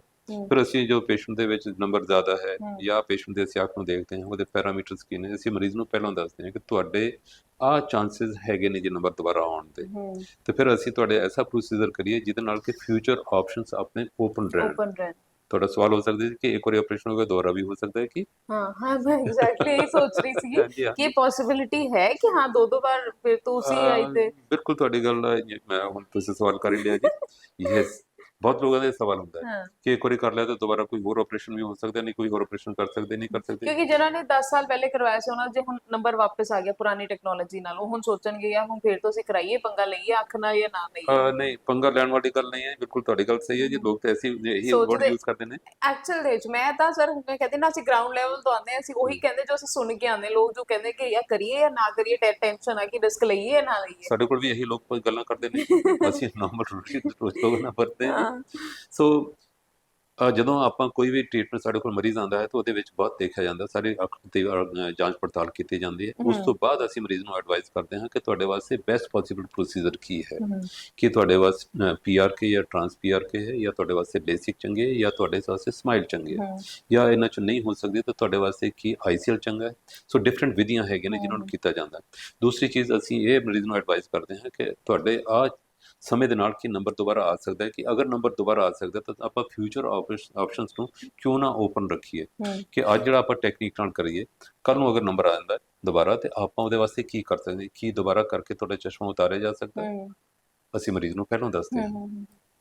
ਫਿਰ ਅਸੀਂ ਜੋ ਪੇਸ਼ੈਂਟ ਦੇ ਵਿੱਚ ਨੰਬਰ ਜ਼ਿਆਦਾ ਹੈ। ਜਾਂ ਪੇਸ਼ੈਂਟ ਦੇ ਅੱਖ ਨੂੰ ਦੇਖਦੇ ਹਾਂ ਉਹਦੇ ਪੈਰਾਮੀਟਰਸ ਕੀ ਨੇ ਅਸੀਂ ਮਰੀਜ਼ ਨੂੰ ਪਹਿਲਾਂ ਦੱਸਦੇ ਹਾਂ ਕਿ ਤੁਹਾਡੇ ਆਹ ਚਾਂਸਸ ਹੈਗੇ ਨੇ ਜੀ ਨੰਬਰ ਦੁਬਾਰਾ ਆਉਣ ਦੇ। ਤੇ ਫਿਰ ਅਸੀਂ ਤੁਹਾਡੇ ਐਸਾ ਪ੍ਰੋਸੀਜਰ ਕਰੀਏ ਜਿਹਦੇ ਨਾਲ ਕਿ ਫਿਊਚਰ ਆਪਸ਼ਨਸ ਆਪਣੇ ਓਪਨ ਰਹਿਣ। ਓਪਨ ਰਹਿਣ। ਤੁਹਾਡਾ ਸਵਾਲ ਹੋ ਸਕਦਾ ਹੈ ਕਿ ਇੱਕ ਵਾਰੀ ਆਪਰੇਸ਼ਨ ਹੋ ਗਿਆ ਦੁਬਾਰਾ ਵੀ ਹੋ ਸਕਦਾ ਹੈ ਕਿ? ਹਾਂ ਹਾਂ ਮੈਂ ਐਗਜ਼ੈਕਟਲੀ ਇਹ ਸੋਚ ਰਹੀ ਸੀ। ਕਿ ਪੋਸਿਬਿਲਿਟੀ ਹੈ ਕਿ ਹਾਂ ਦੋ ਦੋ ਵਾਰ ਫਿਰ ਤੋਂ ਉਸੇ ਆਈ ਤੇ ਬਿਲਕੁਲ ਤੁਹਾਡੀ ਗੱਲ ਮੈਂ ਹੁਣ ਤੁਸੀਂ ਸਵਾਲ ਕਰ ਲਿਆ ਜੀ। ਯੈਸ ਬਹੁਤ ਲੋਕਾਂ ਦਾ ਇਹ ਸਵਾਲ ਹੁੰਦਾ ਹੈ ਹਾਂ ਕਿ ਇੱਕ ਵਾਰੀ ਕਰ ਲਿਆ ਤਾਂ ਦੁਬਾਰਾ ਕੋਈ ਹੋਰ ਆਪਰੇਸ਼ਨ ਵੀ ਹੋ ਸਕਦਾ ਨਹੀਂ ਕੋਈ ਹੋਰ ਆਪਰੇਸ਼ਨ ਕਰ ਸਕਦੇ ਨਹੀਂ ਕਰ ਸਕਦੇ ਕਿਉਂਕਿ ਜਿਹਨਾਂ ਨੇ 10 ਸਾਲ ਪਹਿਲੇ ਕਰਵਾਇਆ ਸੀ ਉਹਨਾਂ ਦੇ ਹੁਣ ਨੰਬਰ ਵਾਪਸ ਆ ਗਿਆ ਪੁਰਾਣੀ ਟੈਕਨੋਲੋਜੀ ਨਾਲ ਉਹ ਹੁਣ ਸੋਚਣਗੇ ਯਾਰ ਹੁਣ ਫਿਰ ਤੋਂ ਅਸੀਂ ਕਰਾਈਏ ਪੰਗਾ ਲਈਏ ਅੱਖ ਨਾਲ ਜਾਂ ਨਾ ਲਈਏ ਅਹ, ਨਹੀਂ ਪੰਗਾ ਲੈਣ ਵਾਲੀ ਗੱਲ ਨਹੀਂ ਹੈ ਬਿਲਕੁਲ ਤੁਹਾਡੀ ਗੱਲ ਸਹੀ ਹੈ ਜੀ ਲੋਕ ਤਾਂ ਐਸੀ ਇਹੀ ਵਰਡ ਸੋਚਦੇ- ਯੂਜ਼ ਕਰਦੇ ਨੇ ਐਕਚੁਅਲ ਦੇ ਵਿੱਚ ਮੈਂ ਤਾਂ ਸਰ ਮੈਂ ਕਹਿੰਦੇ ਨਾ ਅਸੀਂ ਗਰਾਊਂਡ ਲੈਵਲ ਤੋਂ ਆਉਂਦੇ ਹਾਂ ਅਸੀਂ ਉਹੀ ਕਹਿੰਦੇ ਜੋ ਅਸੀਂ ਸੁਣ ਕੇ ਆਉਂਦੇ ਲੋਕ ਜੋ ਕਹਿੰਦੇ ਕਿ ਯਾ ਕਰੀਏ ਜਾਂ ਨਾ ਕਰੀਏ ਟੈਨਸ਼ਨ ਆ ਕਿ ਰਿਸਕ ਲਈਏ ਜਾਂ ਨਾ ਲਈਏ ਸਾਡੇ ਕੋਲ ਵੀ ਇਹੀ ਲੋਕ ਕੋਈ ਗੱਲਾਂ ਕਰਦੇ ਨੇ ਅਸੀਂ ਨਾਰਮਲ ਰੋਟੀ ਰੋਜ਼ ਲੋਕ ਨਾ ਵਰਤਦੇ ਹਾਂ ਹਾਂ ਸੋ ਜਦੋਂ ਆਪਾਂ ਕੋਈ ਵੀ ਟ੍ਰੀਟਮੈਂਟ ਸਾਡੇ ਕੋਲ ਮਰੀਜ਼ ਆਉਂਦਾ ਹੈ ਤਾਂ ਉਹਦੇ ਵਿੱਚ ਬਹੁਤ ਦੇਖਿਆ ਜਾਂਦਾ ਸਾਰੀ ਅੱਖ ਅਹ, ਜਾਂਚ ਪੜਤਾਲ ਕੀਤੀ ਜਾਂਦੀ ਹੈ ਉਸ। ਤੋਂ ਬਾਅਦ ਅਸੀਂ ਮਰੀਜ਼ ਨੂੰ ਐਡਵਾਈਸ ਕਰਦੇ ਹਾਂ ਕਿ ਤੁਹਾਡੇ ਵਾਸਤੇ ਬੈਸਟ ਪੋਸੀਬਲ ਪ੍ਰੋਸੀਜਰ ਕੀ ਹੈ। ਕਿ ਤੁਹਾਡੇ ਵਾਸਤੇ ਪੀਆਰਕੇ ਜਾਂ ਟ੍ਰਾਂਸ ਪੀਆਰਕੇ ਹੈ ਜਾਂ ਤੁਹਾਡੇ ਵਾਸਤੇ ਬੇਸਿਕ ਚੰਗੇ ਹੈ ਜਾਂ ਤੁਹਾਡੇ ਵਾਸਤੇ ਸਮਾਈਲ ਚੰਗੇ ਹੈ। ਜਾਂ ਇਹਨਾਂ ਚ ਨਹੀਂ ਹੋ ਸਕਦੀ ਤਾਂ ਤੁਹਾਡੇ ਵਾਸਤੇ ਕੀ ਆਈਸੀਐਲ ਚੰਗਾ ਹੈ ਸੋ ਡਿਫਰੈਂਟ ਵਿਧੀਆਂ ਹੈਗੀਆਂ ਨੇ ਜਿਨ੍ਹਾਂ ਨੂੰ। ਕੀਤਾ ਜਾਂਦਾ। ਦੂਸਰੀ ਚੀਜ਼ ਅਸੀਂ ਇਹ ਮਰੀਜ਼ ਨੂੰ ਐਡਵਾਈਸ ਕਰਦੇ ਹਾਂ ਕਿ ਤੁਹਾਡੇ ਆ ਸਮੇਂ ਦੇ ਨਾਲ ਕੀ ਨੰਬਰ ਦੁਬਾਰਾ ਆ ਸਕਦਾ ਹੈ ਕਿ ਅਗਰ ਨੰਬਰ ਦੁਬਾਰਾ ਆ ਸਕਦਾ ਤਾਂ ਆਪਾਂ ਫਿਊਚਰ ਆਪਸ਼ਨਸ ਨੂੰ ਕਿਉਂ ਨਾ ਓਪਨ ਰੱਖੀਏ। ਕਿ ਅੱਜ ਜਿਹੜਾ ਆਪਾਂ ਟੈਕਨੀਕ ਨਾਲ ਕਰੀਏ ਕੱਲ ਨੂੰ ਅਗਰ ਨੰਬਰ ਆ ਜਾਂਦਾ ਦੁਬਾਰਾ ਤੇ ਆਪਾਂ ਉਹਦੇ ਵਾਸਤੇ ਕੀ ਕਰ ਸਕਦੇ? ਕੀ ਦੁਬਾਰਾ ਕਰਕੇ ਤੁਹਾਡਾ ਚਸ਼ਮਾ ਉਤਾਰਿਆ ਜਾ ਸਕਦਾ ਹੈ। ਅਸੀਂ ਮਰੀਜ਼ ਨੂੰ ਪਹਿਲਾਂ ਦੱਸਦੇ ਹਾਂ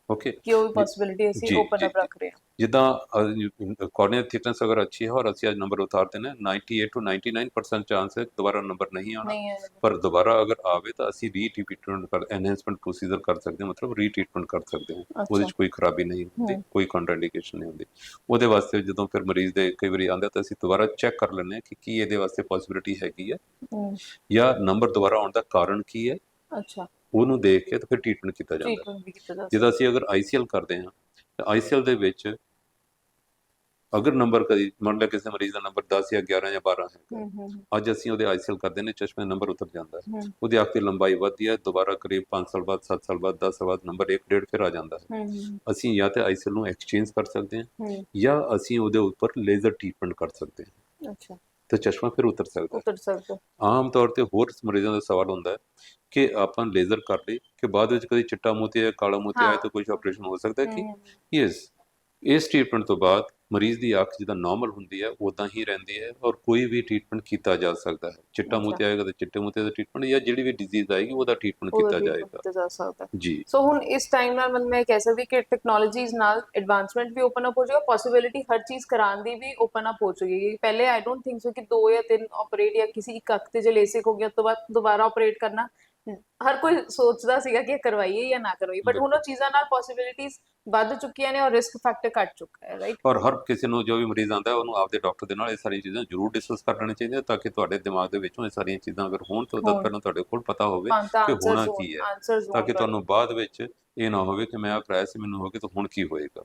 ਓਕੇ ਕਿ ਉਹ ਪੋਸਿਬਿਲਿਟੀ ਅਸੀਂ ਜੀ, ਓਪਨ ਜੀ, ਅਪ ਰੱਖ ਰਹੇ ਹਾਂ। ਜਿੱਦਾਂ ਕੋਰਨੀਆ ਥਿਕਨੈਸ ਅਗਰ ਅੱਛੀ ਹੈ ਔਰ ਅਸੀਂ ਅੱਜ ਨੰਬਰ ਉਤਾਰਦੇ ਨੇ 98 ਟੂ 99% ਚਾਂਸ ਹੈ ਦੁਬਾਰਾ ਨੰਬਰ ਨਹੀਂ ਆਉਣਾ। ਨਹੀਂ ਹੈ ਪਰ ਦੁਬਾਰਾ ਅਗਰ ਆਵੇ ਤਾਂ ਅਸੀਂ ਰੀਟ੍ਰੀਟਮੈਂਟ ਕਰ ਐਨਹਾਂਸਮੈਂਟ ਪ੍ਰੋਸੀਜਰ ਕਰ ਸਕਦੇ ਹਾਂ ਮਤਲਬ ਰੀਟ੍ਰੀਟਮੈਂਟ ਕਰ ਸਕਦੇ ਹਾਂ। ਉਹਦੇ ਵਿੱਚ ਕੋਈ ਖਰਾਬੀ ਨਹੀਂ ਹੁੰਦੀ ਹਮ। ਕੋਈ ਕੰਟਰਾਇੰਡੀਕੇਸ਼ਨ ਨਹੀਂ ਹੁੰਦੀ। ਉਹਦੇ ਵਾਸਤੇ ਜਦੋਂ ਫਿਰ ਮਰੀਜ਼ ਦੇ ਕਈ ਵਾਰੀ ਆਉਂਦਾ ਤਾਂ ਅਸੀਂ ਦੁਬਾਰਾ ਚੈੱਕ ਕਰ ਲੈਂਦੇ ਹਾਂ ਕਿ ਕੀ ਇਹਦੇ ਵਾਸਤੇ ਪੋਸਿਬਿਲਿਟੀ ਹੈਗੀ ਹੈ ਹਮ। ਜਾਂ ਨੰਬਰ ਦੁਬਾਰਾ ਆਉਣ ਦਾ ਕਾਰਨ ਕੀ ਹੈ। ਅੱਛਾ। ਉਹਨੂੰ ਦੇਖ ਕੇ ਤਾਂ ਫਿਰ ਟ੍ਰੀਟਮੈਂਟ ਕੀਤਾ ਜਾਂਦਾ ਹੈ ਟ੍ਰੀਟਮੈਂਟ ਵੀ ਕੀਤਾ ਜਾ ਜਦੋਂ ਅਸੀਂ ਅਗਰ ਆਈਸੀਐਲ ਕਰਦੇ ਹਾਂ ਤਾਂ ਆਈਸੀਐਲ ਦੇ ਵਿੱਚ ਅਗਰ ਨੰਬਰ ਕਦੀ ਮੰਨ ਲਿਆ ਕਿਸੇ ਮਰੀਜ਼ ਦਾ ਨੰਬਰ 10 ਜਾਂ 11 ਜਾਂ 12 ਹੈ ਹਮ। ਹਮ। ਅੱਜ ਅਸੀਂ ਉਹਦੇ ਆਈਸੀਐਲ ਕਰਦੇ ਨੇ ਚਸ਼ਮੇ ਦਾ ਨੰਬਰ ਉਤਰ ਜਾਂਦਾ ਹੈ। ਉਹਦੀ ਅੱਖ ਦੀ ਲੰਬਾਈ ਵੱਧਦੀ ਹੈ ਦੁਬਾਰਾ ਕਰੀਬ 5 ਸਾਲ ਬਾਅਦ 7 ਸਾਲ ਬਾਅਦ 10 ਸਾਲ ਬਾਅਦ ਨੰਬਰ 1 ਡੇਢ ਫਿਰ ਆ ਜਾਂਦਾ ਹੈ। ਅਸੀਂ ਜਾਂ ਤੇ ਆਈਸੀਐਲ ਨੂੰ ਐਕਸਚੇਂਜ ਕਰ ਸਕਦੇ ਹਾਂ। ਜਾਂ ਅਸੀਂ ਉਹਦੇ ਉੱਪਰ ਲੇਜ਼ਰ ਟ੍ਰੀਟਮੈਂਟ ਕਰ ਸਕਦੇ ਹਾਂ ਅੱਛਾ ਤੇ ਚਸ਼ਮਾ ਫਿਰ ਉਤਰ ਸਕਦਾ ਹੈ ਉਤਰ ਸਕਦਾ ਆਮ ਤੌਰ ਤੇ ਹੋਰ ਮਰੀਜ਼ਾਂ ਦਾ ਸਵਾਲ ਹੁੰਦਾ ਹੈ ਕਿ ਆਪਾਂ ਲੇਜ਼ਰ ਕਰ ਲਈ ਕਿ ਬਾਅਦ ਵਿੱਚ ਕਦੀ ਚਿੱਟਾ ਮੋਤੀ ਜਾਂ ਕਾਲਾ ਮੋਤੀ ਆਏ ਹਾਂ। ਤਾਂ ਕੁਝ ਆਪਰੇਸ਼ਨ ਹੋ ਸਕਦਾ ਹੈ ਕਿ ਹਮ। ਯੈਸ ਇਸ ਟ੍ਰੀਟਮੈਂਟ ਤੋਂ ਬਾਅਦ ਮਰੀਜ਼ ਦੀ ਅੱਖ ਜਿੱਦਾਂ ਨਾਰਮਲ ਹੁੰਦੀ ਹੈ ਉਦਾਂ ਹੀ ਰਹਿੰਦੀ ਹੈ ਔਰ ਕੋਈ ਵੀ ਟ੍ਰੀਟਮੈਂਟ ਕੀਤਾ ਜਾ ਸਕਦਾ ਹੈ। ਚਿੱਟਾ। ਮੋਤੀ ਆਏਗਾ ਤਾਂ ਚਿੱਟੇ ਮੋਤੀ ਦਾ ਟ੍ਰੀਟਮੈਂਟ ਜਾਂ ਜਿਹੜੀ ਵੀ ਡਿਜ਼ੀਜ਼ ਆਏਗੀ ਉਹਦਾ ਟ੍ਰੀਟਮੈਂਟ ਕੀਤਾ ਜਾਏਗਾ। ਜਾ ਸੋ ਹੁਣ ਇਸ ਟਾਈਮ ਨਾਲ ਮਤਲਬ ਮੈਂ ਕਹਿ ਸਕਦੀ ਕਿ ਟੈਕਨੋਲੋਜੀਜ਼ ਨਾਲ ਐਡਵਾਂਸਮੈਂਟ ਵੀ ਓਪਨ ਅਪ ਹੋ ਜਾਏਗਾ ਪੋਸਿਬਿਲਿਟੀ ਹਰ ਚੀਜ਼ ਕਰਾਉਣ ਦੀ ਵੀ ਓਪਨ ਅਪ ਹੋ ਹੈ ਪਹਿਲੇ ਆਈ ਡੋਂਟ ਥਿੰਕ ਸੋ ਕਿ ਦੋ ਜਾਂ ਤਿੰਨ ਆਪਰੇਟ ਜਾਂ ਕਿਸੇ ਇੱਕ ਅੱਖ ਤੇ ਜੇ ਲੇਸਿਕ ਹੋ ਗਿਆ ਉਸ ਤੋਂ ਬਾਅਦ ਦੁਬਾਰਾ ਆਪਰੇਟ ਕਰਨਾ ਹਰ ਕੋਈ ਸੋਚਦਾ ਸੀਗਾ ਕਿ ਇਹ ਕਰਵਾਈਏ ਜਾਂ ਨਾ ਕਰਵਾਈਏ ਬਟ ਹੁਣ ਉਹ ਚੀਜ਼ਾਂ ਨਾਲ ਪੋਸਿਬਿਲਿਟੀਜ਼ ਵੱਧ ਚੁੱਕੀਆਂ ਨੇ ਔਰ ਰਿਸਕ ਫੈਕਟਰ ਘਟ ਚੁੱਕਾ ਹੈ ਰਾਈਟ ਔਰ ਹਰ ਕਿਸੇ ਨੂੰ ਜੋ ਵੀ ਮਰੀਜ਼ ਆਂਦਾ ਉਹਨੂੰ ਆਪਦੇ ਡਾਕਟਰ ਦੇ ਨਾਲ ਇਹ ਸਾਰੀਆਂ ਚੀਜ਼ਾਂ ਜ਼ਰੂਰ ਡਿਸਕਸ ਕਰ ਲੈਣੀਆਂ ਚਾਹੀਦੀਆਂ ਤਾਂ ਕਿ ਤੁਹਾਡੇ ਦਿਮਾਗ ਦੇ ਵਿੱਚੋਂ ਇਹ ਸਾਰੀਆਂ ਚੀਜ਼ਾਂ ਅਗਰ ਹੋਣ ਤਾਂ ਹੋਣ। ਪਹਿਲਾਂ ਤੁਹਾਡੇ ਕੋਲ ਪਤਾ ਹੋਵੇ ਕਿ ਹੋਣਾ ਕੀ ਹੈ, ਤਾਂ ਕਿ ਤੁਹਾਨੂੰ ਬਾਅਦ ਵਿੱਚ ਇਹ ਨਾ ਹੋਵੇ ਕਿ ਮੈਂ ਆ ਕਰਾਇਆ ਸੀ ਮੈਨੂੰ ਹੋ ਗਿਆ ਤਾਂ ਹੁਣ ਕੀ ਹੋਏਗਾ।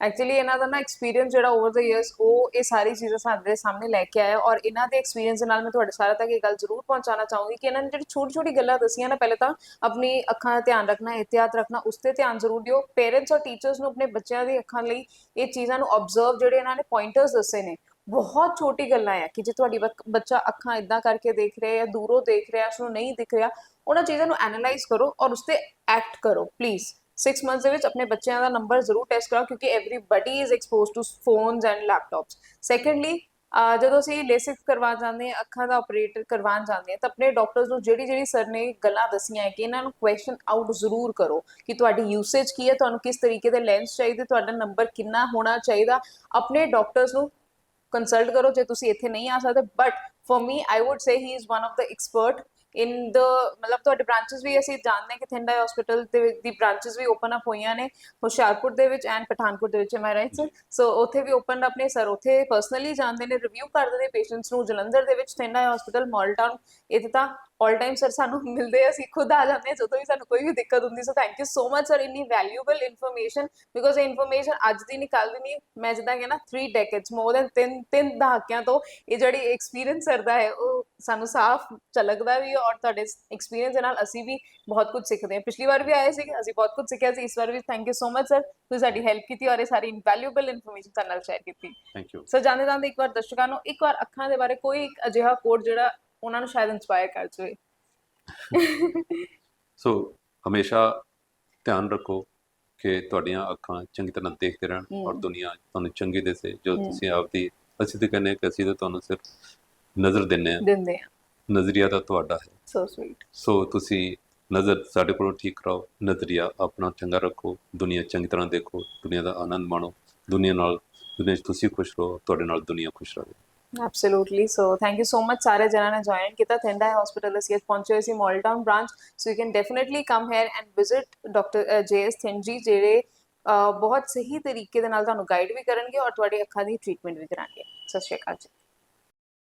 ਐਕਚੁਅਲੀ ਇਹਨਾਂ ਦਾ ਨਾ ਐਕਸਪੀਰੀਅੰਸ ਜਿਹੜਾ ਓਵਰ ਦਾ ਇਅਰਸ ਉਹ ਇਹ ਸਾਰੀ ਚੀਜ਼ਾਂ ਸਾਡੇ ਸਾਹਮਣੇ ਲੈ ਕੇ ਆਇਆ ਔਰ ਇਹਨਾਂ ਦੇ ਐਕਸਪੀਰੀਅੰਸ ਦੇ ਨਾਲ ਮੈਂ ਤੁਹਾਡੇ ਸਾਰਿਆਂ ਤੱਕ ਇਹ ਗੱਲ ਜ਼ਰੂਰ ਪਹੁੰਚਾਉਣਾ ਚਾਹੂੰਗੀ ਕਿ ਇਹਨਾਂ ਨੇ ਜਿਹੜੀ ਛੋਟੀ ਛੋਟੀ ਗੱਲਾਂ ਦੱਸੀਆਂ ਨਾ, ਪਹਿਲੇ ਤਾਂ ਆਪਣੀ ਅੱਖਾਂ ਦਾ ਧਿਆਨ ਰੱਖਣਾ ਇhtiyat ਰੱਖਣਾ, ਉਸ ਤੇ ਧਿਆਨ ਜ਼ਰੂਰ ਦਿਓ। ਪੇਰੈਂਟਸ ਔਰ ਟੀਚਰਸ ਨੂੰ ਆਪਣੇ ਬੱਚਿਆਂ ਦੀ ਅੱਖਾਂ ਲਈ ਇਹ ਚੀਜ਼ਾਂ ਨੂੰ ਆਬਜ਼ਰਵ ਜਿਹੜੇ ਇਹਨਾਂ ਨੇ ਪੁਆਇੰਟਰਸ ਦੱਸੇ ਨੇ, ਬਹੁਤ ਛੋਟੀ ਗੱਲਾਂ ਆ ਕਿ ਜੇ ਤੁਹਾਡੀ ਬੱਕ- ਬੱਚਾ ਅੱਖਾਂ ਇਦਾਂ ਕਰਕੇ ਦੇਖ ਰਿਹਾ ਹੈ ਜਾਂ ਦੂਰੋਂ ਦੇਖ ਰਿਹਾ, ਉਸਨੂੰ ਨਹੀਂ ਦਿਖ ਰਿਹਾ, ਉਹਨਾਂ ਚੀਜ਼ਾਂ ਨੂੰ ਐਨਾਲਾਈਜ਼ ਕਰੋ ਔਰ ਉਸ ਤੇ ਐਕਟ ਕਰੋ ਪਲੀਜ਼ 6 ਮੰਥਸ ਦੇ ਵਿੱਚ ਆਪਣੇ ਬੱਚਿਆਂ ਦਾ ਨੰਬਰ ਜ਼ਰੂਰ ਟੈਸਟ ਕਰਾਓ, ਕਿਉਂਕਿ everybody is exposed to phones and laptops secondly ਜਦੋਂ ਅਸੀਂ ਲੇਸਿਕ ਕਰਵਾਉਣ ਜਾਂਦੇ ਹਾਂ, ਅੱਖਾਂ ਦਾ ਆਪਰੇਟ ਕਰਵਾਉਣ ਜਾਂਦੇ ਹਾਂ, ਤਾਂ ਆਪਣੇ ਡਾਕਟਰਸ ਨੂੰ ਜਿਹੜੀ ਜਿਹੜੀ ਸਰ ਨੇ ਗੱਲਾਂ ਦਸੀਆਂ ਹੈ ਕਿ ਇਹਨਾਂ ਨੂੰ ਕੁਐਸਚਨ ਆਊਟ ਜ਼ਰੂਰ ਕਰੋ ਕਿ ਤੁਹਾਡੀ ਯੂਸੇਜ ਕੀ ਹੈ, ਤੁਹਾਨੂੰ ਕਿਸ ਤਰੀਕੇ ਦੇ ਲੈਂਸ ਚਾਹੀਦੇ, ਤੁਹਾਡਾ ਨੰਬਰ ਕਿੰਨਾ ਹੋਣਾ ਚਾਹੀਦਾ। ਆਪਣੇ ਡਾਕਟਰਸ ਨੂੰ ਕੰਸਲਟ ਕਰੋ, ਜੇ ਤੁਸੀਂ ਇੱਥੇ ਨਹੀਂ ਆ ਸਕਦੇ but for me I would say he is one of the expert in the ਮਤਲਬ ਤੁਹਾਡੇ ਬ੍ਰਾਂਚਸ ਵੀ ਅਸੀਂ ਜਾਣਦੇ ਹਾਂ ਕਿ ਥਿੰਡਾ ਹਸਪੀਟਲ ਦੇ ਵਿੱਚ ਦੀ ਬ੍ਰਾਂਚਸ ਵੀ ਓਪਨ ਅਪ ਹੋਈਆਂ ਨੇ, ਹੁਸ਼ਿਆਰਪੁਰ ਦੇ ਵਿੱਚ ਐਂਡ ਪਠਾਨਕੋਟ ਦੇ ਵਿੱਚ ਮੈਂ ਰਾਈਟ ਸਰ ਸੋ ਉੱਥੇ ਵੀ ਓਪਨ ਅਪ ਨੇ ਸਰ ਉੱਥੇ ਪਰਸਨਲੀ ਜਾਂਦੇ ਨੇ ਰਿਵਿਊ ਕਰਦੇ ਨੇ ਪੇਸ਼ੈਂਟਸ ਨੂੰ, ਜਲੰਧਰ ਦੇ ਵਿੱਚ ਥਿੰਡਾ ਹਸਪੀਟਲ ਮਾਲ ਟਾਊਨ ਇੱਥੇ ਤਾਂ ਆਲ ਟਾਈਮ ਸਰ ਸਾਨੂੰ ਮਿਲਦੇ ਅਸੀਂ ਖੁਦ ਆ ਜਾਂਦੇ ਹਾਂ ਜਦੋਂ ਵੀ ਸਾਨੂੰ ਕੋਈ ਵੀ ਦਿੱਕਤ ਹੁੰਦੀ so thank you so much sir ਇੰਨੀ ਵੈਲਿਊਬਲ ਇਨਫੋਰਮੇਸ਼ਨ ਬਿਕੋਜ਼ ਇਹ ਇਨਫੋਰਮੇਸ਼ਨ ਅੱਜ ਦੀ ਨਹੀਂ ਕੱਲ ਦੀ ਨਹੀਂ ਮੈਂ ਜਿੱਦਾਂ ਕਿ ਨਾ 3 ਡੈਕੇਡਸ ਮੋਰ ਦੈਨ ਤਿੰਨ ਤਿੰਨ ਦਹਾਕਿਆਂ ਤੋਂ ਇਹ ਜਿਹੜੀ ਐਕਸਪੀਰੀਅੰਸ ਕਰਦਾ ਹੈ ਉਹ ਸਾਨੂੰ ਸਾਫ਼ ਝਲਕਦਾ ਵੀ ਔਰ ਤੁਹਾਡੇ ਐਕਸਪੀਰੀਅੰਸ ਦੇ ਨਾਲ ਅਸੀਂ ਵੀ ਬਹੁਤ ਕੁਝ ਸਿੱਖਦੇ ਹਾਂ। ਪਿਛਲੀ ਵਾਰ ਵੀ ਆਏ ਸੀ ਅਸੀਂ ਬਹੁਤ ਕੁਝ ਸਿੱਖਿਆ ਸੀ ਇਸ ਵਾਰ ਵੀ thank you so much sir ਤੁਸੀਂ ਸਾਡੀ ਹੈਲਪ ਕੀਤੀ ਔਰ ਇਹ ਸਾਰੀ ਇਨਵੈਲਿਊਬਲ ਇਨਫੋਰਮੇਸ਼ਨ ਸਾਡੇ ਨਾਲ ਸ਼ੇਅਰ ਕੀਤੀ। ਥੈਂਕ ਯੂ ਸੋ ਜਾਂਦੇ ਜਾਂਦੇ ਇੱਕ ਵਾਰ ਦਰਸ਼ਕਾਂ ਨੂੰ ਇੱਕ ਵਾਰ ਅੱਖਾਂ ਦੇ ਬਾਰੇ ਕੋਈ ਇੱਕ ਅਜਿਹਾ ਕੋਡ ਜਿਹੜਾ ਉਹਨਾਂ ਨੂੰ ਸ਼ਾਇਦ ਇਨਸਪਾਇਰ ਕਰ ਜਾਵੇ। ਸੋ ਹਮੇਸ਼ਾ ਧਿਆਨ ਰੱਖੋ ਕਿ ਤੁਹਾਡੀਆਂ ਅੱਖਾਂ ਚੰਗੀ ਤਰ੍ਹਾਂ ਦੇਖਦੇ ਰਹਿਣ। ਔਰ ਦੁਨੀਆ ਤੁਹਾਨੂੰ ਚੰਗੀ ਦਿਸੇ। ਜੋ। ਤੁਸੀਂ ਆਪਦੀ ਅਸੀਂ ਤਾਂ ਕਹਿੰਦੇ ਕਿ ਅਸੀਂ ਤਾਂ ਤੁਹਾਨੂੰ ਸਿਰਫ ਨਜ਼ਰ ਦਿੰਨੇ ਆ ਦਿੰਦੇ ਆ ਨਜ਼ਰੀਆ ਤਾਂ ਤੁਹਾਡਾ ਹੈ। ਸੋ ਸਵੀਟ ਸੋ ਤੁਸੀਂ ਨਜ਼ਰ ਸਾਡੇ ਕੋਲੋਂ ਠੀਕ ਕਰਾਓ। ਨਜ਼ਰੀਆ ਆਪਣਾ ਚੰਗਾ ਰੱਖੋ। ਦੁਨੀਆ ਚੰਗੀ ਤਰ੍ਹਾਂ ਦੇਖੋ। ਦੁਨੀਆ ਦਾ ਆਨੰਦ ਮਾਣੋ। ਦੁਨੀਆ ਨਾਲ ਦੁਨੀਆ ਤੁਸੀਂ ਖੁਸ਼ ਰਹੋ। ਤੁਹਾਡੇ ਨਾਲ ਦੁਨੀਆ ਖੁਸ਼ ਰਹੇ। Absolutely so thank you so much ਸਾਰੇ ਜਣਾਂ ਨੇ ਜੁਆਇਨ ਕੀਤਾ ਥਿੰਡਾ ਹਸਪੀਟਲ ਅਸੀਂ ਅੱਜ ਪਹੁੰਚੇ ਹੋਏ ਸੀ Mall Town branch so you can definitely come here and visit doctor ਜਿਹੜੇ ਬਹੁਤ ਸਹੀ ਤਰੀਕੇ ਦੇ ਨਾਲ ਤੁਹਾਨੂੰ ਗਾਈਡ ਵੀ ਕਰਨਗੇ ਔਰ ਤੁਹਾਡੀ ਅੱਖਾਂ ਦੀ ਟ੍ਰੀਟਮੈਂਟ ਵੀ ਕਰਾਂਗੇ ਸਤਿ ਸ਼੍ਰੀ ਅਕਾਲ ਜੀ